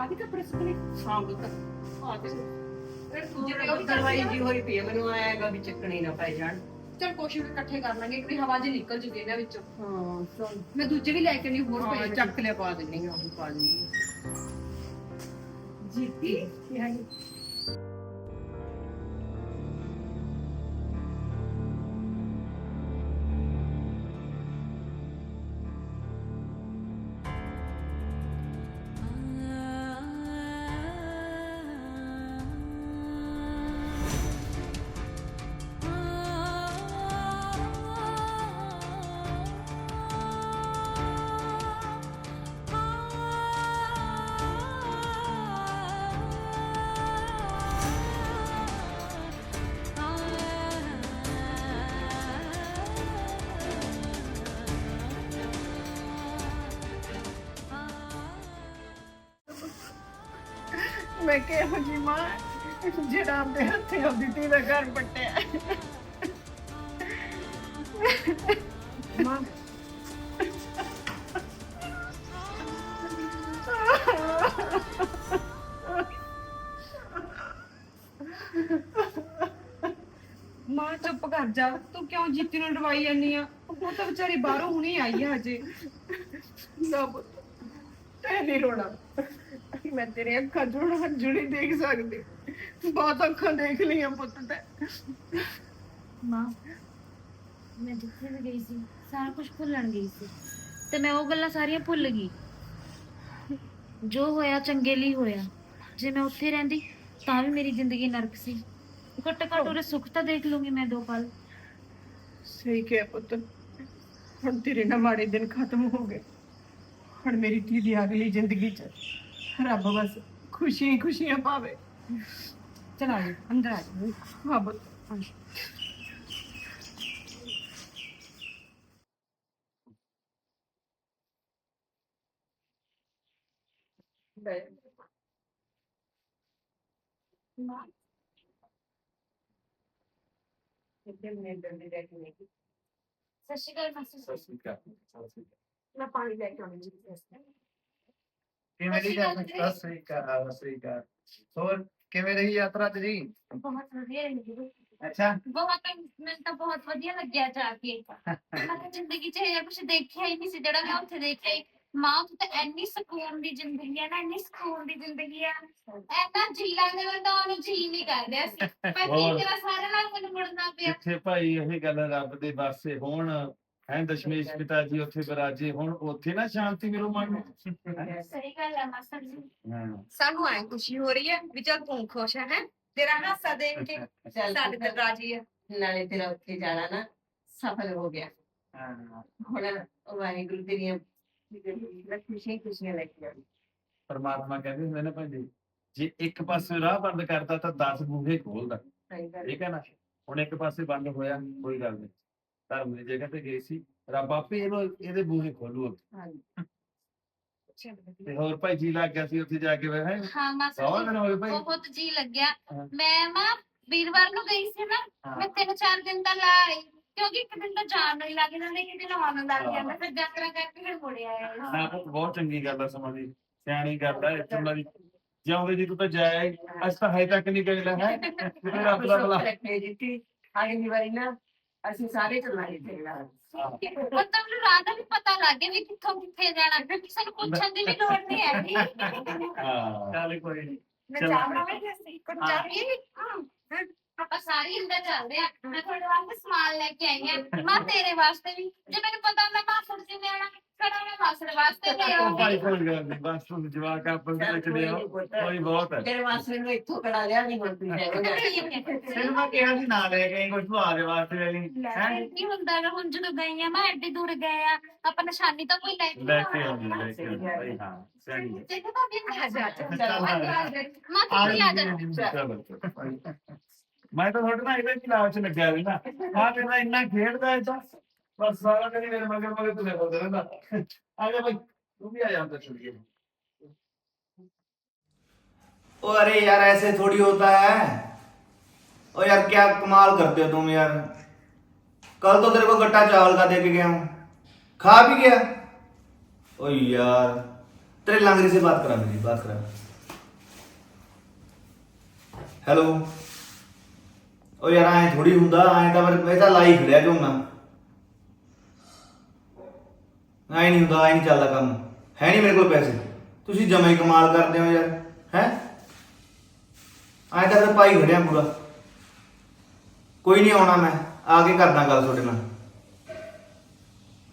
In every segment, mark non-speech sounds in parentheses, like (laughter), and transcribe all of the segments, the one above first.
ਪਾ ਦੇ ਕੱਪੜੇ ਸੁੱਕਣੇ ਹਾਂ ਬੁੱਤ ਆ ਦੇ ਫਿਰ ਦੂਜੇ ਉਹ ਵੀ ਦਵਾਈ ਜੀ ਹੋਈ ਪਈ ਆ, ਮੈਨੂੰ ਆਏਗਾ ਵੀ ਚੱਕਣੀ ਨਾ ਪੈ ਜਾਣ। ਚਲ ਵੀ ਇਕੱਠੇ ਕਰ ਲਾਂਗੇ ਕਿ ਹਵਾ ਜੀ ਨਿਕਲ ਜੂਗੀ ਇਹਨਾਂ ਵਿੱਚੋਂ। ਹਾਂ ਚਲ। ਮੈਂ ਦੂਜੇ ਵੀ ਲੈ ਕੇ ਨਹੀਂ ਹੋਰ ਪਏ ਚੱਕ ਲਿਆ ਪਾ ਦਿੰਨੀ ਆ ਉਹ ਪਾ ਦਿੰਨੀ ਜੀਤੀ? ਆ ਮੈਂ ਕਿਹਾ ਜੀ ਮਾਂ ਜਿਹੜਾ ਆਪਣੇ ਹੱਥੇ ਆਪਦੀ ਧੀ ਦਾ ਘਰ ਪੱਟਿਆ। ਮਾਂ। ਮਾਂ ਚੁੱਪ ਕਰ ਜਾ। ਤੂੰ ਕਿਉਂ ਜੀਤੀ ਨੂੰ ਡਵਾਈ ਜਾਂਦੀ ਆ? ਉਹ ਤਾਂ ਵਿਚਾਰੀ ਬਾਹਰੋਂ ਹੁਣੇ ਆਈ ਆ ਹਜੇ। ਨਾ ਪੁੱਤ ਤੈ ਨਹੀਂ ਰੋਣਾ। ਮੈਂ ਤੇਰੇ ਅੱਖਾਂ ਚੋਂ ਹੰਝੂ ਨਹੀਂ ਦੇਖ ਸਕਦੀ। ਬਹੁਤ ਅੱਖਾਂ ਦੇਖ ਲਈਆਂ ਪੁੱਤ ਤੇ ਮਾਂ ਮੈਂ ਜਿੱਥੇ ਵੀ ਗਈ ਸੀ ਸਾਰਾ ਕੁਝ ਭੁੱਲਣ ਗਈ ਸੀ ਤੇ ਮੈਂ ਉਹ ਗੱਲਾਂ ਸਾਰੀਆਂ ਭੁੱਲ ਗਈ। ਜੋ ਹੋਇਆ ਚੰਗੇ ਲਈ ਹੋਇਆ। ਜੇ ਮੈਂ ਉੱਥੇ ਰਹਿੰਦੀ ਤਾਂ ਵੀ ਮੇਰੀ ਜ਼ਿੰਦਗੀ ਨਰਕ ਸੀ। ਘੱਟੋ ਘੱਟ ਉਹਦੇ ਸੁੱਖ ਤਾਂ ਦੇਖ ਲੂੰਗੀ ਮੈਂ ਦੋ ਪਲ। ਸਹੀ ਕਿਹਾ ਪੁੱਤ। ਹੁਣ ਤੇਰੇ ਨਾ ਮਾੜੇ ਦਿਨ ਖਤਮ ਹੋ ਗਏ। ਹੁਣ ਮੇਰੀ ਧੀ ਦੀ ਅਗਲੀ ਜ਼ਿੰਦਗੀ ਚ ਰੱਬ ਬਸ ਖੁਸ਼ੀਆਂ ਹੀ ਖੁਸ਼ੀਆਂ ਪਾਵੇ ਚਲ ਆ ਜਾ ਅੰਦਰ ਆ ਜਾ ਹਾਂ ਪੁੱਤ ਮਾਂ ਸਤਿ ਸ਼੍ਰੀ ਅਕਾਲ ਮਾਸੀ ਸਤਿ ਸ਼੍ਰੀ ਅਕਾਲ ਸਤਿ ਸ਼੍ਰੀ ਅਕਾਲ ਮੈਂ ਪਾਣੀ ਲੈ ਕੇ ਆਉਣੀ ਜੀ ਕਿਵੇਂ ਰਹੀ ਯਾਤਰਾ? ਸਤਿ ਸ਼੍ਰੀ ਅਕਾਲ ਸਤਿ ਸ਼੍ਰੀ ਅਕਾਲ। ਹੋਰ ਕਿਵੇਂ ਰਹੀ ਯਾਤਰਾ ਤੇਰੀ? ਬਹੁਤ ਵਧੀਆ ਰਹੀ ਅੱਛਾ। ਬਹੁਤ ਮੈਨੂੰ ਤਾਂ ਬਹੁਤ ਵਧੀਆ ਲੱਗਿਆ ਜਾ ਕੇ। ਮੈਂ ਤਾਂ ਜ਼ਿੰਦਗੀ 'ਚ ਇਹ ਕੁਝ ਦੇਖਿਆ ਹੀ ਨਹੀਂ ਸੀ ਜਿਹੜਾ ਮੈਂ ਉੱਥੇ ਦੇਖਿਆ ਈ। ਮਾਂ ਉੱਥੇ ਤਾਂ ਇੰਨੀ ਸਕੂਨ ਦੀ ਜ਼ਿੰਦਗੀ ਹੈ ਨਾ ਇੰਨੀ ਸਕੂਨ ਦੀ ਜ਼ਿੰਦਗੀ ਹੈ ਐਨਾ ਜੀ ਲੱਗਦਾ ਮੈਂ ਤਾਂ ਉਹਨੂੰ ਜੀ ਨਹੀਂ ਕਰ ਰਿਹਾ ਸੀ। ਪਰ ਕੀ ਹੋਰ। ਕਰਾਂ ਸਾਰਾ ਨਾਲ ਮੈਨੂੰ ਮੁੜਨਾ ਪਿਆ। ਜਿੱਥੇ ਭਾਈ ਇਹ ਗੱਲ ਰੱਬ ਦੇ ਵਾਸਤੇ ਹੋਣ ਹੈ ਦਸ਼ਮੇਸ਼ ਪਿਤਾ ਜੀ ਉੱਥੇ ਵਿਰਾਜੇ ਹੁਣ ਉੱਥੇ ਨਾ ਸ਼ਾਂਤੀ ਮਿਲੋ ਮਨ ਨੂੰ। ਸਹੀ ਗੱਲ ਹੈ ਮਾਸਟਰ ਜੀ। ਹਾਂ। ਸਾਨੂੰ ਐ ਖੁਸ਼ੀ ਹੋ ਰਹੀ ਹੈ ਵੀ ਚੱਲ ਤੂੰ ਖੁਸ਼ ਹੈ ਹੈਂ? ਤੇਰਾ ਹਾਸਾ ਦੇਖ ਕੇ ਚੱਲ ਸਾਡੇ ਤੇ ਰਾਜੀ ਹੈ। ਨਾਲੇ ਤੇਰਾ ਉੱਥੇ ਜਾਣਾ ਨਾ ਸਫਲ ਹੋ ਗਿਆ। ਹਾਂ। ਹੁਣ ਵਾਹਿਗੁਰੂ ਤੇਰੀਆਂ ਖੁਸ਼ੀਆਂ ਹੀ ਖੁਸ਼ੀਆਂ ਲੈ ਕੇ ਆਵੇ ਪਰਮਾਤਮਾ ਕਹਿੰਦੇ ਹੁੰਦੇ ਨੇ ਭਾਈ ਜੇ ਇੱਕ ਪਾਸੇ ਰਾਹ ਬੰਦ ਕਰਦਾ ਤਾਂ 10 ਬੂਹੇ ਖੋਲਦਾ। ਸਹੀ ਗੱਲ ਠੀਕ ਹੈ ਨਾ? ਹੁਣ ਇੱਕ ਪਾਸੇ ਬੰਦ ਹੋਇਆ ਕੋਈ ਗੱਲ ਨਹੀਂ। ਧਰਮ ਦੀ ਜਗ੍ਹਾ ਤੇ ਗਈ ਸੀ। ਰੱਬ ਆਪੇ ਇਹਨੂੰ ਇਹਦੇ ਬੂਹੇ ਖੋਲੂ ਹਾਂਜੀ। ਤੇ ਹੋਰ ਭਾਈ ਜੀ ਲੱਗ ਗਿਆ ਸੀ ਉੱਥੇ ਜਾ ਕੇ ਵੇ ਹੈ? ਹਾਂ ਮਾਸਟਰ ਬਹੁਤ ਜੀ। ਦਿਨ ਹੋਏ ਭਾਈ। ਬਹੁਤ ਜੀ ਲੱਗਿਆ। ਮੈਂ ਮਾਂ ਵੀਰਵਾਰ ਨੂੰ ਗਈ ਸੀ ਨਾ। ਮੈਂ ਤਿੰਨ ਚਾਰ ਦਿਨ ਤਾਂ ਲਾ ਆਈ ਕਿਉਂਕਿ ਇੱਕ ਦਿਨ ਤਾਂ ਜਾਣ ਨੂੰ ਹੀ ਲੱਗ ਜਾਂਦਾ ਇੱਕ ਦਿਨ ਲੱਗ ਹਾਂ। ਜਾਂਦਾ ਫਿਰ ਯਾਤਰਾ ਕਰਕੇ ਫਿਰ ਮੁੜ ਆਇਆ ਨਾ ਬਹੁਤ ਚੰਗੀ ਗੱਲ ਆ ਸਮਾਂ ਦੀ। ਸਿਆਣੀ ਗੱਲ ਆ ਇੱਥੇ ਉਹਨਾਂ ਦੀ। ਜਿਉਂਦੇ ਜੀ ਤੂੰ ਤਾਂ ਜਾਇਆ ਅੱਜ ਤਾਂ ਹਜੇ ਤੱਕ ਨਹੀਂ ਗਏ ਲੈ ਹੈ? (laughs) ਰੱਬ ਦਾ ਭਲਾ। ਅਗਲੀ ਵਾਰੀ ਨਾ ਅਸੀਂ ਸਾਰੇ ਚੱਲਾਂਗੇ ਤੇਰੇ ਨਾਲ। ਮਤਲਬ ਨੂੰ ਰਾਤ ਦਾ ਵੀ ਪਤਾ ਲੱਗ ਗਿਆ ਵੀ ਕਿੱਥੋਂ ਕਿੱਥੇ ਜਾਣਾ ਕਿਸੇ ਨੂੰ ਪੁੱਛਣ ਦੀ ਵੀ ਲੋੜ ਨਹੀਂ ਹੈਗੀ ਹਾਂ। ਚੱਲ ਕੋਈ ਨਹੀਂ ਮੈਂ ਚਲੋ। ਚਾਹ ਬਣਾਵਾਂਗੀ ਅਸੀਂ ਕੁਝ ਹਾਂ। ਚਾਹ ਪੀਏਗੀ ਆਪਾਂ ਸਾਰੇ ਅੰਦਰ ਚੱਲਦੇ ਆ ਮੈਂ ਤੁਹਾਡੇ ਵਾਸਤੇ ਸਮਾਨ ਲੈ ਕੇ ਆਈ ਆ ਮਾਂ ਤੇਰੇ ਵਾਸਤੇ ਵੀ। ਜੇ ਮੈਨੂੰ ਪਤਾ ਹੁੰਦਾ ਮਾਸੜ ਜੀ ਨੇ ਆਣਾ ਫਿਰ ਮਾਸੜ ਵਾਸਤੇ ਲੈ ਭਾਈ ਆਉਂਗੀ ਕੋਈ ਗੱਲ ਨਹੀਂ ਬਸ ਤੂੰ ਜਵਾਕ ਆਪਸ ਦੇ ਵਿੱਚ ਦੇ ਕੋਈ ਬਹੁਤ ਹੈ ਤੇਰੇ ਵਾਸਤੇ ਨੂੰ ਇੱਥੋਂ ਕੜਾ ਲਿਆ ਨਹੀਂ ਹੁਣ ਤੈਨੂੰ ਮੈਂ ਕਿਹਾ ਸੀ ਨਾ ਲੈ ਕੇ ਕੁਝ ਤੁਹਾਡੇ ਵਾਸਤੇ ਲੈ ਲਈ ਹੈ ਕੀ ਹੁੰਦਾ ਗਾ ਹੁਣ ਜਦੋਂ ਗਈ ਆ ਮੈਂ ਐਡੀ ਦੂਰ ਗਏ ਆ ਆਪਾਂ ਨਿਸ਼ਾਨੀ ਤਾਂ ਕੋਈ ਲੈ ਕੇ ਲੈ ਕੇ ਆਉਂਦੀ ਲੈ ਕੇ ਆਉਂਦੀ ਭਾਈ ਹਾਂ ਸਿਆਣੀ ਹੈ। ਦੇਖੋ ਤਾਂ ਆ ਜਾ, ਚੱਲ, ਆ ਮਾਂ ਆ ਜਾ ਚਲੋ, ਚਲੋ। ਮੈਂ ਤਾਂ ਤੁਹਾਡੇ ਨਾਲ ਇਹਦੇ ਖਿਲਾਫ ਚ ਲੱਗਿਆ ਰਹਿੰਦਾ ਹਾਂ ਤੇ ਮੈਂ ਇੰਨਾ ਖੇਡਦਾ ਇਹ ਤਾਂ ਬਸ ਸਾਰਾ ਦਿਨ ਹੀ ਮੇਰੇ ਮਗਰ ਮਗਰ ਤੁਲੇ ਫਿਰਦਾ ਰਹਿੰਦਾ ਆ ਜਾ ਭਾਈ ਤੂੰ ਵੀ ਆ ਜਾ ਅੰਦਰ ਚਲੀਏ ओ अरे यार ऐसे थोड़ी होता है ओ यार क्या कमाल करते हो तुम यार कल तो तेरे को गट्टा चावल का दे के गया हूँ खा भी गया ओ यार तेरे लांगरी से बात करा मेरी बात करा ਹੈਲੋ ਉਹ ਯਾਰ ਐ ਥੋੜੀ ਹੁੰਦਾ ਐ ਤਾਂ ਮੈਂ ਤਾਂ ਲਾਈ ਖੜਿਆ ਝੋਨਾ ਐ ਨਹੀਂ ਹੁੰਦਾ, ਐ ਨਹੀਂ ਚੱਲਦਾ ਕੰਮ। ਹੈ ਨਹੀਂ ਮੇਰੇ ਕੋਲ ਪੈਸੇ। ਤੁਸੀਂ ਜਮਾ ਹੀ ਕਮਾਲ ਕਰਦੇ ਹੋ ਯਾਰ, ਹੈ? ਐ ਤਾਂ ਫਿਰ ਪਾਈ ਖੜਿਆ ਪੂਰਾ। ਕੋਈ ਨਹੀਂ ਆਉਣਾ ਮੈਂ, ਆ ਕੇ ਕਰਦਾ ਗੱਲ ਤੁਹਾਡੇ ਨਾਲ।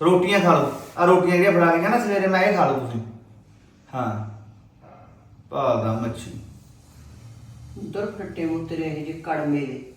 ਰੋਟੀਆਂ ਖਾ ਲਓ। ਆ ਰੋਟੀਆਂ ਜਿਹੜੀਆਂ ਫੜਾ ਕੇ ਗਿਆ ਨਾ ਸਵੇਰੇ, ਮੈਂ ਇਹ ਖਾ ਲਓ ਤੁਸੀਂ। ਹਾਂ। ਭਾਲਦਾ ਮੱਛੀ। ਉਧਰ ਫੱਟੇ ਮੁੱਤਰੇ ਇਹ ਜੇ ਕੜਮੇ ਦੇ।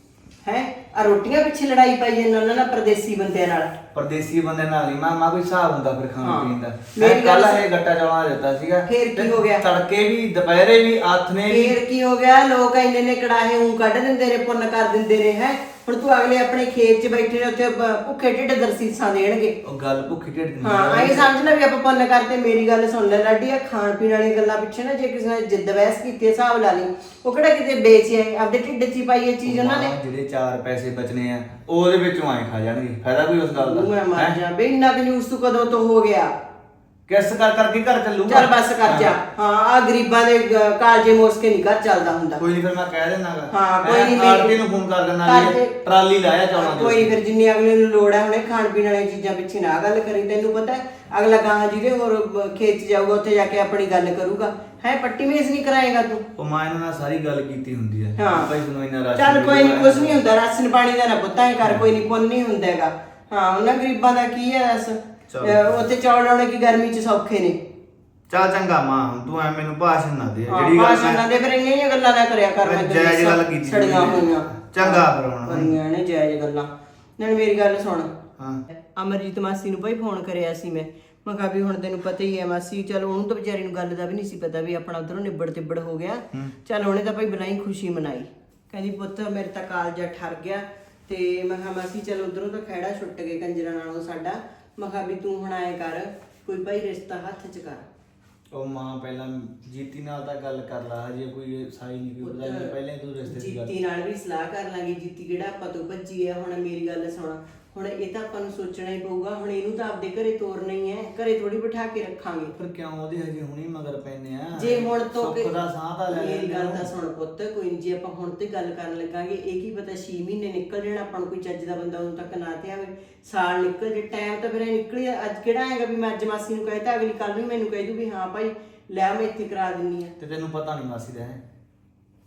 ਹੈ? ਆ ਰੋਟੀਆਂ ਪਿੱਛੇ ਲੜਾਈ ਪਾਈ ਇਹਨਾਂ ਨਾਲ ਨਾ ਪਰਦੇਸੀ ਬੰਦਿਆਂ ਨਾਲ। ਪਰਦੇਸੀ ਬੰਦੇ ਨਾਲ ਹੀ ਮਾਮਾ ਕੋਈ ਹਿਸਾਬ ਹੁੰਦਾ ਫਿਰ ਖਾਣ। ਪੀਣ ਦਾ। ਮੇਰੀ ਗੱਲ ਗੱਲ ਇਹ ਗੱਟਾ ਚੌਲਾਂ ਦਿੱਤਾ ਸੀਗਾ। ਫੇਰ ਕੀ ਤੇ ਹੋ ਗਿਆ? ਤੜਕੇ ਵੀ ਦੁਪਹਿਰੇ ਵੀ ਆਥਨੇ ਵੀ। ਫੇਰ ਕੀ ਹੋ ਗਿਆ? ਲੋਕ ਇੰਨੇ ਨੇ ਕੜਾਹੇ ਉਂ ਕੱਢ ਦਿੰਦੇ ਨੇ ਪੁੰਨ ਕਰ ਦਿੰਦੇ ਨੇ ਹੈ? ਹੁਣ ਤੂੰ ਅਗਲੇ ਆਪਣੇ ਖੇਤ 'ਚ ਬੈਠੇ ਨੇ ਉੱਥੇ ਭੁੱਖੇ ਢਿੱਡ ਦਰਸੀਸਾਂ ਦੇਣਗੇ। ਉਹ ਗੱਲ ਭੁੱਖੀ ਢਿੱਡ ਦੀ ਹਾਂ ਐਂ ਸਮਝ ਲੈ ਵੀ ਆਪਾਂ ਪੁੰਨ ਕਰਦੇ ਮੇਰੀ ਗੱਲ ਸੁਣ ਲੈ ਲਾਡੀ ਆ ਖਾਣ ਪੀਣ ਵਾਲੀਆਂ ਗੱਲਾਂ ਪਿੱਛੇ ਨਾ ਜੇ ਕਿਸੇ ਨੇ ਜਿੱਦ ਬਹਿਸ ਕੀਤੀ ਹੈ, ਹਿਸਾਬ ਲਾ ਲਈ। ਉਹ ਕਿਹੜਾ ਕਿਤੇ ਵੇਚਿਆ ਹੈ, ਆਪਦੇ ਢਿੱਡ 'ਚ ਹੀ ਪਾਈ ਇਹ ਚੀਜ਼ ਉਹਨਾਂ ਨੇ? ਜਿਹੜੇ ਚਾਰ ਪੈਸੇ ਬਚਨੇ ਆ ਉਹ ਉਹਦੇ ਵਿੱਚੋਂ ਆਏ ਖਾ ਜਾਣਗੇ। ਫਾਇਦਾ ਕੋਈ ਉਸ ਗੱਲ ਦਾ? ਮੈਂ ਮਰ? ਜਾ। ਬੇ ਇੰਨਾ ਕੰਜੂਸ ਤੂੰ ਕਦੋਂ ਤੋਂ ਹੋ ਗਿਆ? ਕਿਸ ਕਰ ਕਰਕੇ ਘਰ ਚੱਲੂਗਾ? ਚੱਲ ਬਸ ਕਰ ਜਾ। ਹਾਂ। ਆ ਗਰੀਬਾਂ ਦੇ ਗ- ਕਾਲਜੇ ਮੋਸ ਕੇ ਨਹੀਂ ਘਰ ਚੱਲਦਾ ਹੁੰਦਾ। ਕੋਈ ਨਹੀਂ ਫਿਰ ਮੈਂ ਕਹਿ ਦੇਣਾਗਾ ਹਾਂ, ਕੋਈ ਨੀ, ਮੇਰੀ- ਆਰਤੀ ਨੂੰ ਫੋਨ ਕਰ ਦੇਣਾ ਵੀ। ਟਰਾਲੀ ਲਾਇਆ ਚੌਲਾਂ ਦੀ ਕੋਈ ਫਿਰ ਜਿੰਨੀ ਅਗਲੇ ਨੂੰ ਲੋੜ ਹੈ ਹੁਣੇ ਖਾਣ ਪੀਣ ਵਾਲੀਆਂ ਚੀਜ਼ਾਂ ਪਿੱਛੇ ਨਾ ਗੱਲ ਕਰੀ। ਤੈਨੂੰ ਪਤਾ ਹੈ, ਅਗਲਾ ਗਾਂ ਜਿਹਦੇ ਹੋਰ ਬ- ਖੇਤ 'ਚ ਜਾਊਗਾ ਉੱਥੇ ਜਾ ਕੇ ਆਪਣੀ ਗੱਲ ਕਰੂਗਾ। ਹੈ ਪੱਟੀ ਮੇਜ਼ ਨਹੀਂ ਕਰਾਏਗਾ ਤੂੰ ਉਹ ਮਾਂ ਇਹਨਾਂ ਨਾਲ ਸਾਰੀ ਗੱਲ ਕੀਤੀ ਹੁੰਦੀ ਹੈ ਹਾਂ। ਭਾਈ ਤੁਹਾਨੂੰ ਇੰਨਾ ਰਾਸ਼ਨ ਚੱਲ ਕੋਈ ਨਹੀਂ। ਕੁਝ ਨਹੀਂ ਹੁੰਦਾ ਰਾਸ਼ਨ ਪਾਣੀ ਦਾ ਨਾ ਪੁੱਤਾਂ ਹੀ ਕਰ ਕੋਈ ਨਹੀਂ ਪੁੰਨ ਨਹੀਂ ਹੁੰਦਾ ਹੈਗਾ ਹਾਂ ਉਹਨਾਂ ਗਰੀਬਾਂ ਦਾ ਕੀ ਹੈ ਚੱਲ। ਅਹ ਉੱਥੇ ਚੌਲ ਲਾਉਣੇ ਕੀ ਗਰਮੀ 'ਚ ਸੌਖੇ ਨੇ ਚੱਲ ਚੰਗਾ ਮਾਂ ਹੁਣ ਤੂੰ ਐ ਮੈਨੂੰ ਭਾਸ਼ਣ ਨਾ ਦੇ ਹਾਂ ਜਿਹੜੀ ਗੱਲ ਭਾਸ਼ਣ ਨਾ ਦੇ ਫਿਰ ਇੰਨੀਆਂ ਜਿਹੀਆਂ ਗੱਲਾਂ ਨਾ ਕਰਿਆ ਕਰ ਮੈਂ ਤੈਨੂੰ ਜਾਇਜ਼ ਗੱਲ ਕੀਤੀ ਸੜੀਆਂ ਸੀ। ਹੋਈਆਂ ਚੰਗਾ ਫਿਰ ਹੁਣ। ਕਰੀਆਂ ਨੇ ਜਾਇਜ਼ ਗੱਲਾਂ ਨਾਲ ਮੇਰੀ ਗੱਲ ਸੁਣ ਹਾਂ ਅਮਰਜੀਤ ਮਾਸੀ ਨੂੰ ਭਾਈ ਫੋਨ ਕਰਿਆ ਸੀ ਮੈਂ ਮੈਂ ਕਿਹਾ ਵੀ ਹੁਣ ਤੈਨੂੰ ਪਤਾ ਹੀ ਹੈ ਮਾਸੀ ਚਲ ਉਹਨੂੰ ਤਾਂ ਵਿਚਾਰੀ ਨੂੰ ਗੱਲ ਦਾ ਵੀ ਨਹੀਂ ਸੀ ਪਤਾ ਵੀ ਆਪਣਾ ਉਧਰੋਂ ਨਿਬੜ ਤਿੱਬੜ ਹੋ ਗਿਆ। ਚਲ ਉਹਨੇ ਤਾਂ ਭਾਈ ਬਲਾਈ ਖੁਸ਼ੀ ਮਨਾਈ। ਕਹਿੰਦੀ ਪੁੱਤ ਮੇਰੇ ਤਾਂ ਕਾਲਜਾ ਠਰ ਗਿਆ। ਤੇ ਮੈਂ ਕਿਹਾ ਮਾਸੀ ਚਲ ਉਧਰੋਂ ਤਾਂ ਖਹਿੜਾ ਛੁੱਟ ਗਏ ਕੰਜਰਾਂ ਨਾਲੋਂ ਸਾਡਾ। ਮੈਂ ਕਿਹਾ ਵੀ ਤੂੰ ਹੁਣ ਆਏ ਕਰ ਕੋਈ ਭਾਈ ਰਿਸ਼ਤਾ ਹੱਥ 'ਚ ਕਰ। ਉਹ ਮਾਂ ਪਹਿਲਾਂ ਜੀਤੀ ਨਾਲ ਤਾਂ ਗੱਲ ਕਰ ਲਾ ਹਜੇ ਕੋਈ ਸਾਈ ਨਹੀਂ ਕੋਈ ਪਤਾ ਨਹੀਂ ਪਹਿਲਾਂ ਤੂੰ ਰਿਸ਼ਤੇ ਦੀ ਗੱਲ ਜੀਤੀ ਨਾਲ ਵੀ ਸਲਾਹ ਕਰ ਲਾਂਗੇ ਜੀਤੀ ਕਿਹੜਾ ਆਪਾਂ ਤੋਂ ਭੱਜੀ ਹੈ ਹੁਣ ਮੇਰੀ ਗੱਲ ਸੁਣ। ਹੁਣ ਇਹ ਤਾਂ ਆਪਾਂ ਨੂੰ ਸੋਚਣਾ ਹੀ ਪਊਗਾ ਹੁਣ ਇਹਨੂੰ ਤਾਂ ਆਪਦੇ ਘਰੇ ਤੋਰਨਾ ਹੀ ਹੈ ਘਰੇ ਥੋੜੀ ਬਿਠਾ ਕੇ ਰੱਖਾਂਗੇ। ਪਰ ਕਿਉਂ ਉਹਦੇ ਹਜੇ ਹੁਣੀ ਮਗਰ ਪੈਨੇ ਆ? ਜੇ ਹੁਣ ਤੋਂ ਸੁੱਖ ਦਾ ਸਾਹ ਤਾਂ ਲੈ ਮੇਰੀ ਲੈਂਦੇ ਗੱਲ। ਤਾਂ ਸੁਣ ਪੁੱਤ ਕੋਈ ਨੀ, ਜੇ ਆਪਾਂ ਹੁਣ ਤੇ ਗੱਲ ਕਰਨ ਲੱਗਾਂਗੇ ਇਹ ਕੀ ਪਤਾ 6 ਮਹੀਨੇ ਨਿਕਲ ਜਾਣ ਆਪਾਂ ਨੂੰ ਕੋਈ ਚੱਜ ਦਾ ਬੰਦਾ ਉਦੋਂ ਤੱਕ ਨਾ ਤੇ ਆਵੇ। ਸਾਲ ਨਿਕਲ ਜੇ ਟਾਈਮ ਤਾਂ ਫਿਰ ਇਹ ਨਿਕਲ ਹੀ ਅੱਜ ਕਿਹੜਾ ਆਏਗਾ ਵੀ ਮੈਂ ਅੱਜ ਮਾਸੀ ਨੂੰ ਕਹਿਤਾ ਅਗਲੀ ਕੱਲ ਨੂੰ ਮੈਨੂੰ ਕਹਿ ਦੂ ਵੀ ਹਾਂ ਭਾਈ ਲੈ ਮੈਂ ਇੱਥੇ ਕਰਾ ਦਿੰਨੀ ਆ। ਤੇ ਤੈਨੂੰ ਪਤਾ ਨਹੀਂ ਮਾਸੀ ਦਾ ਹੈ।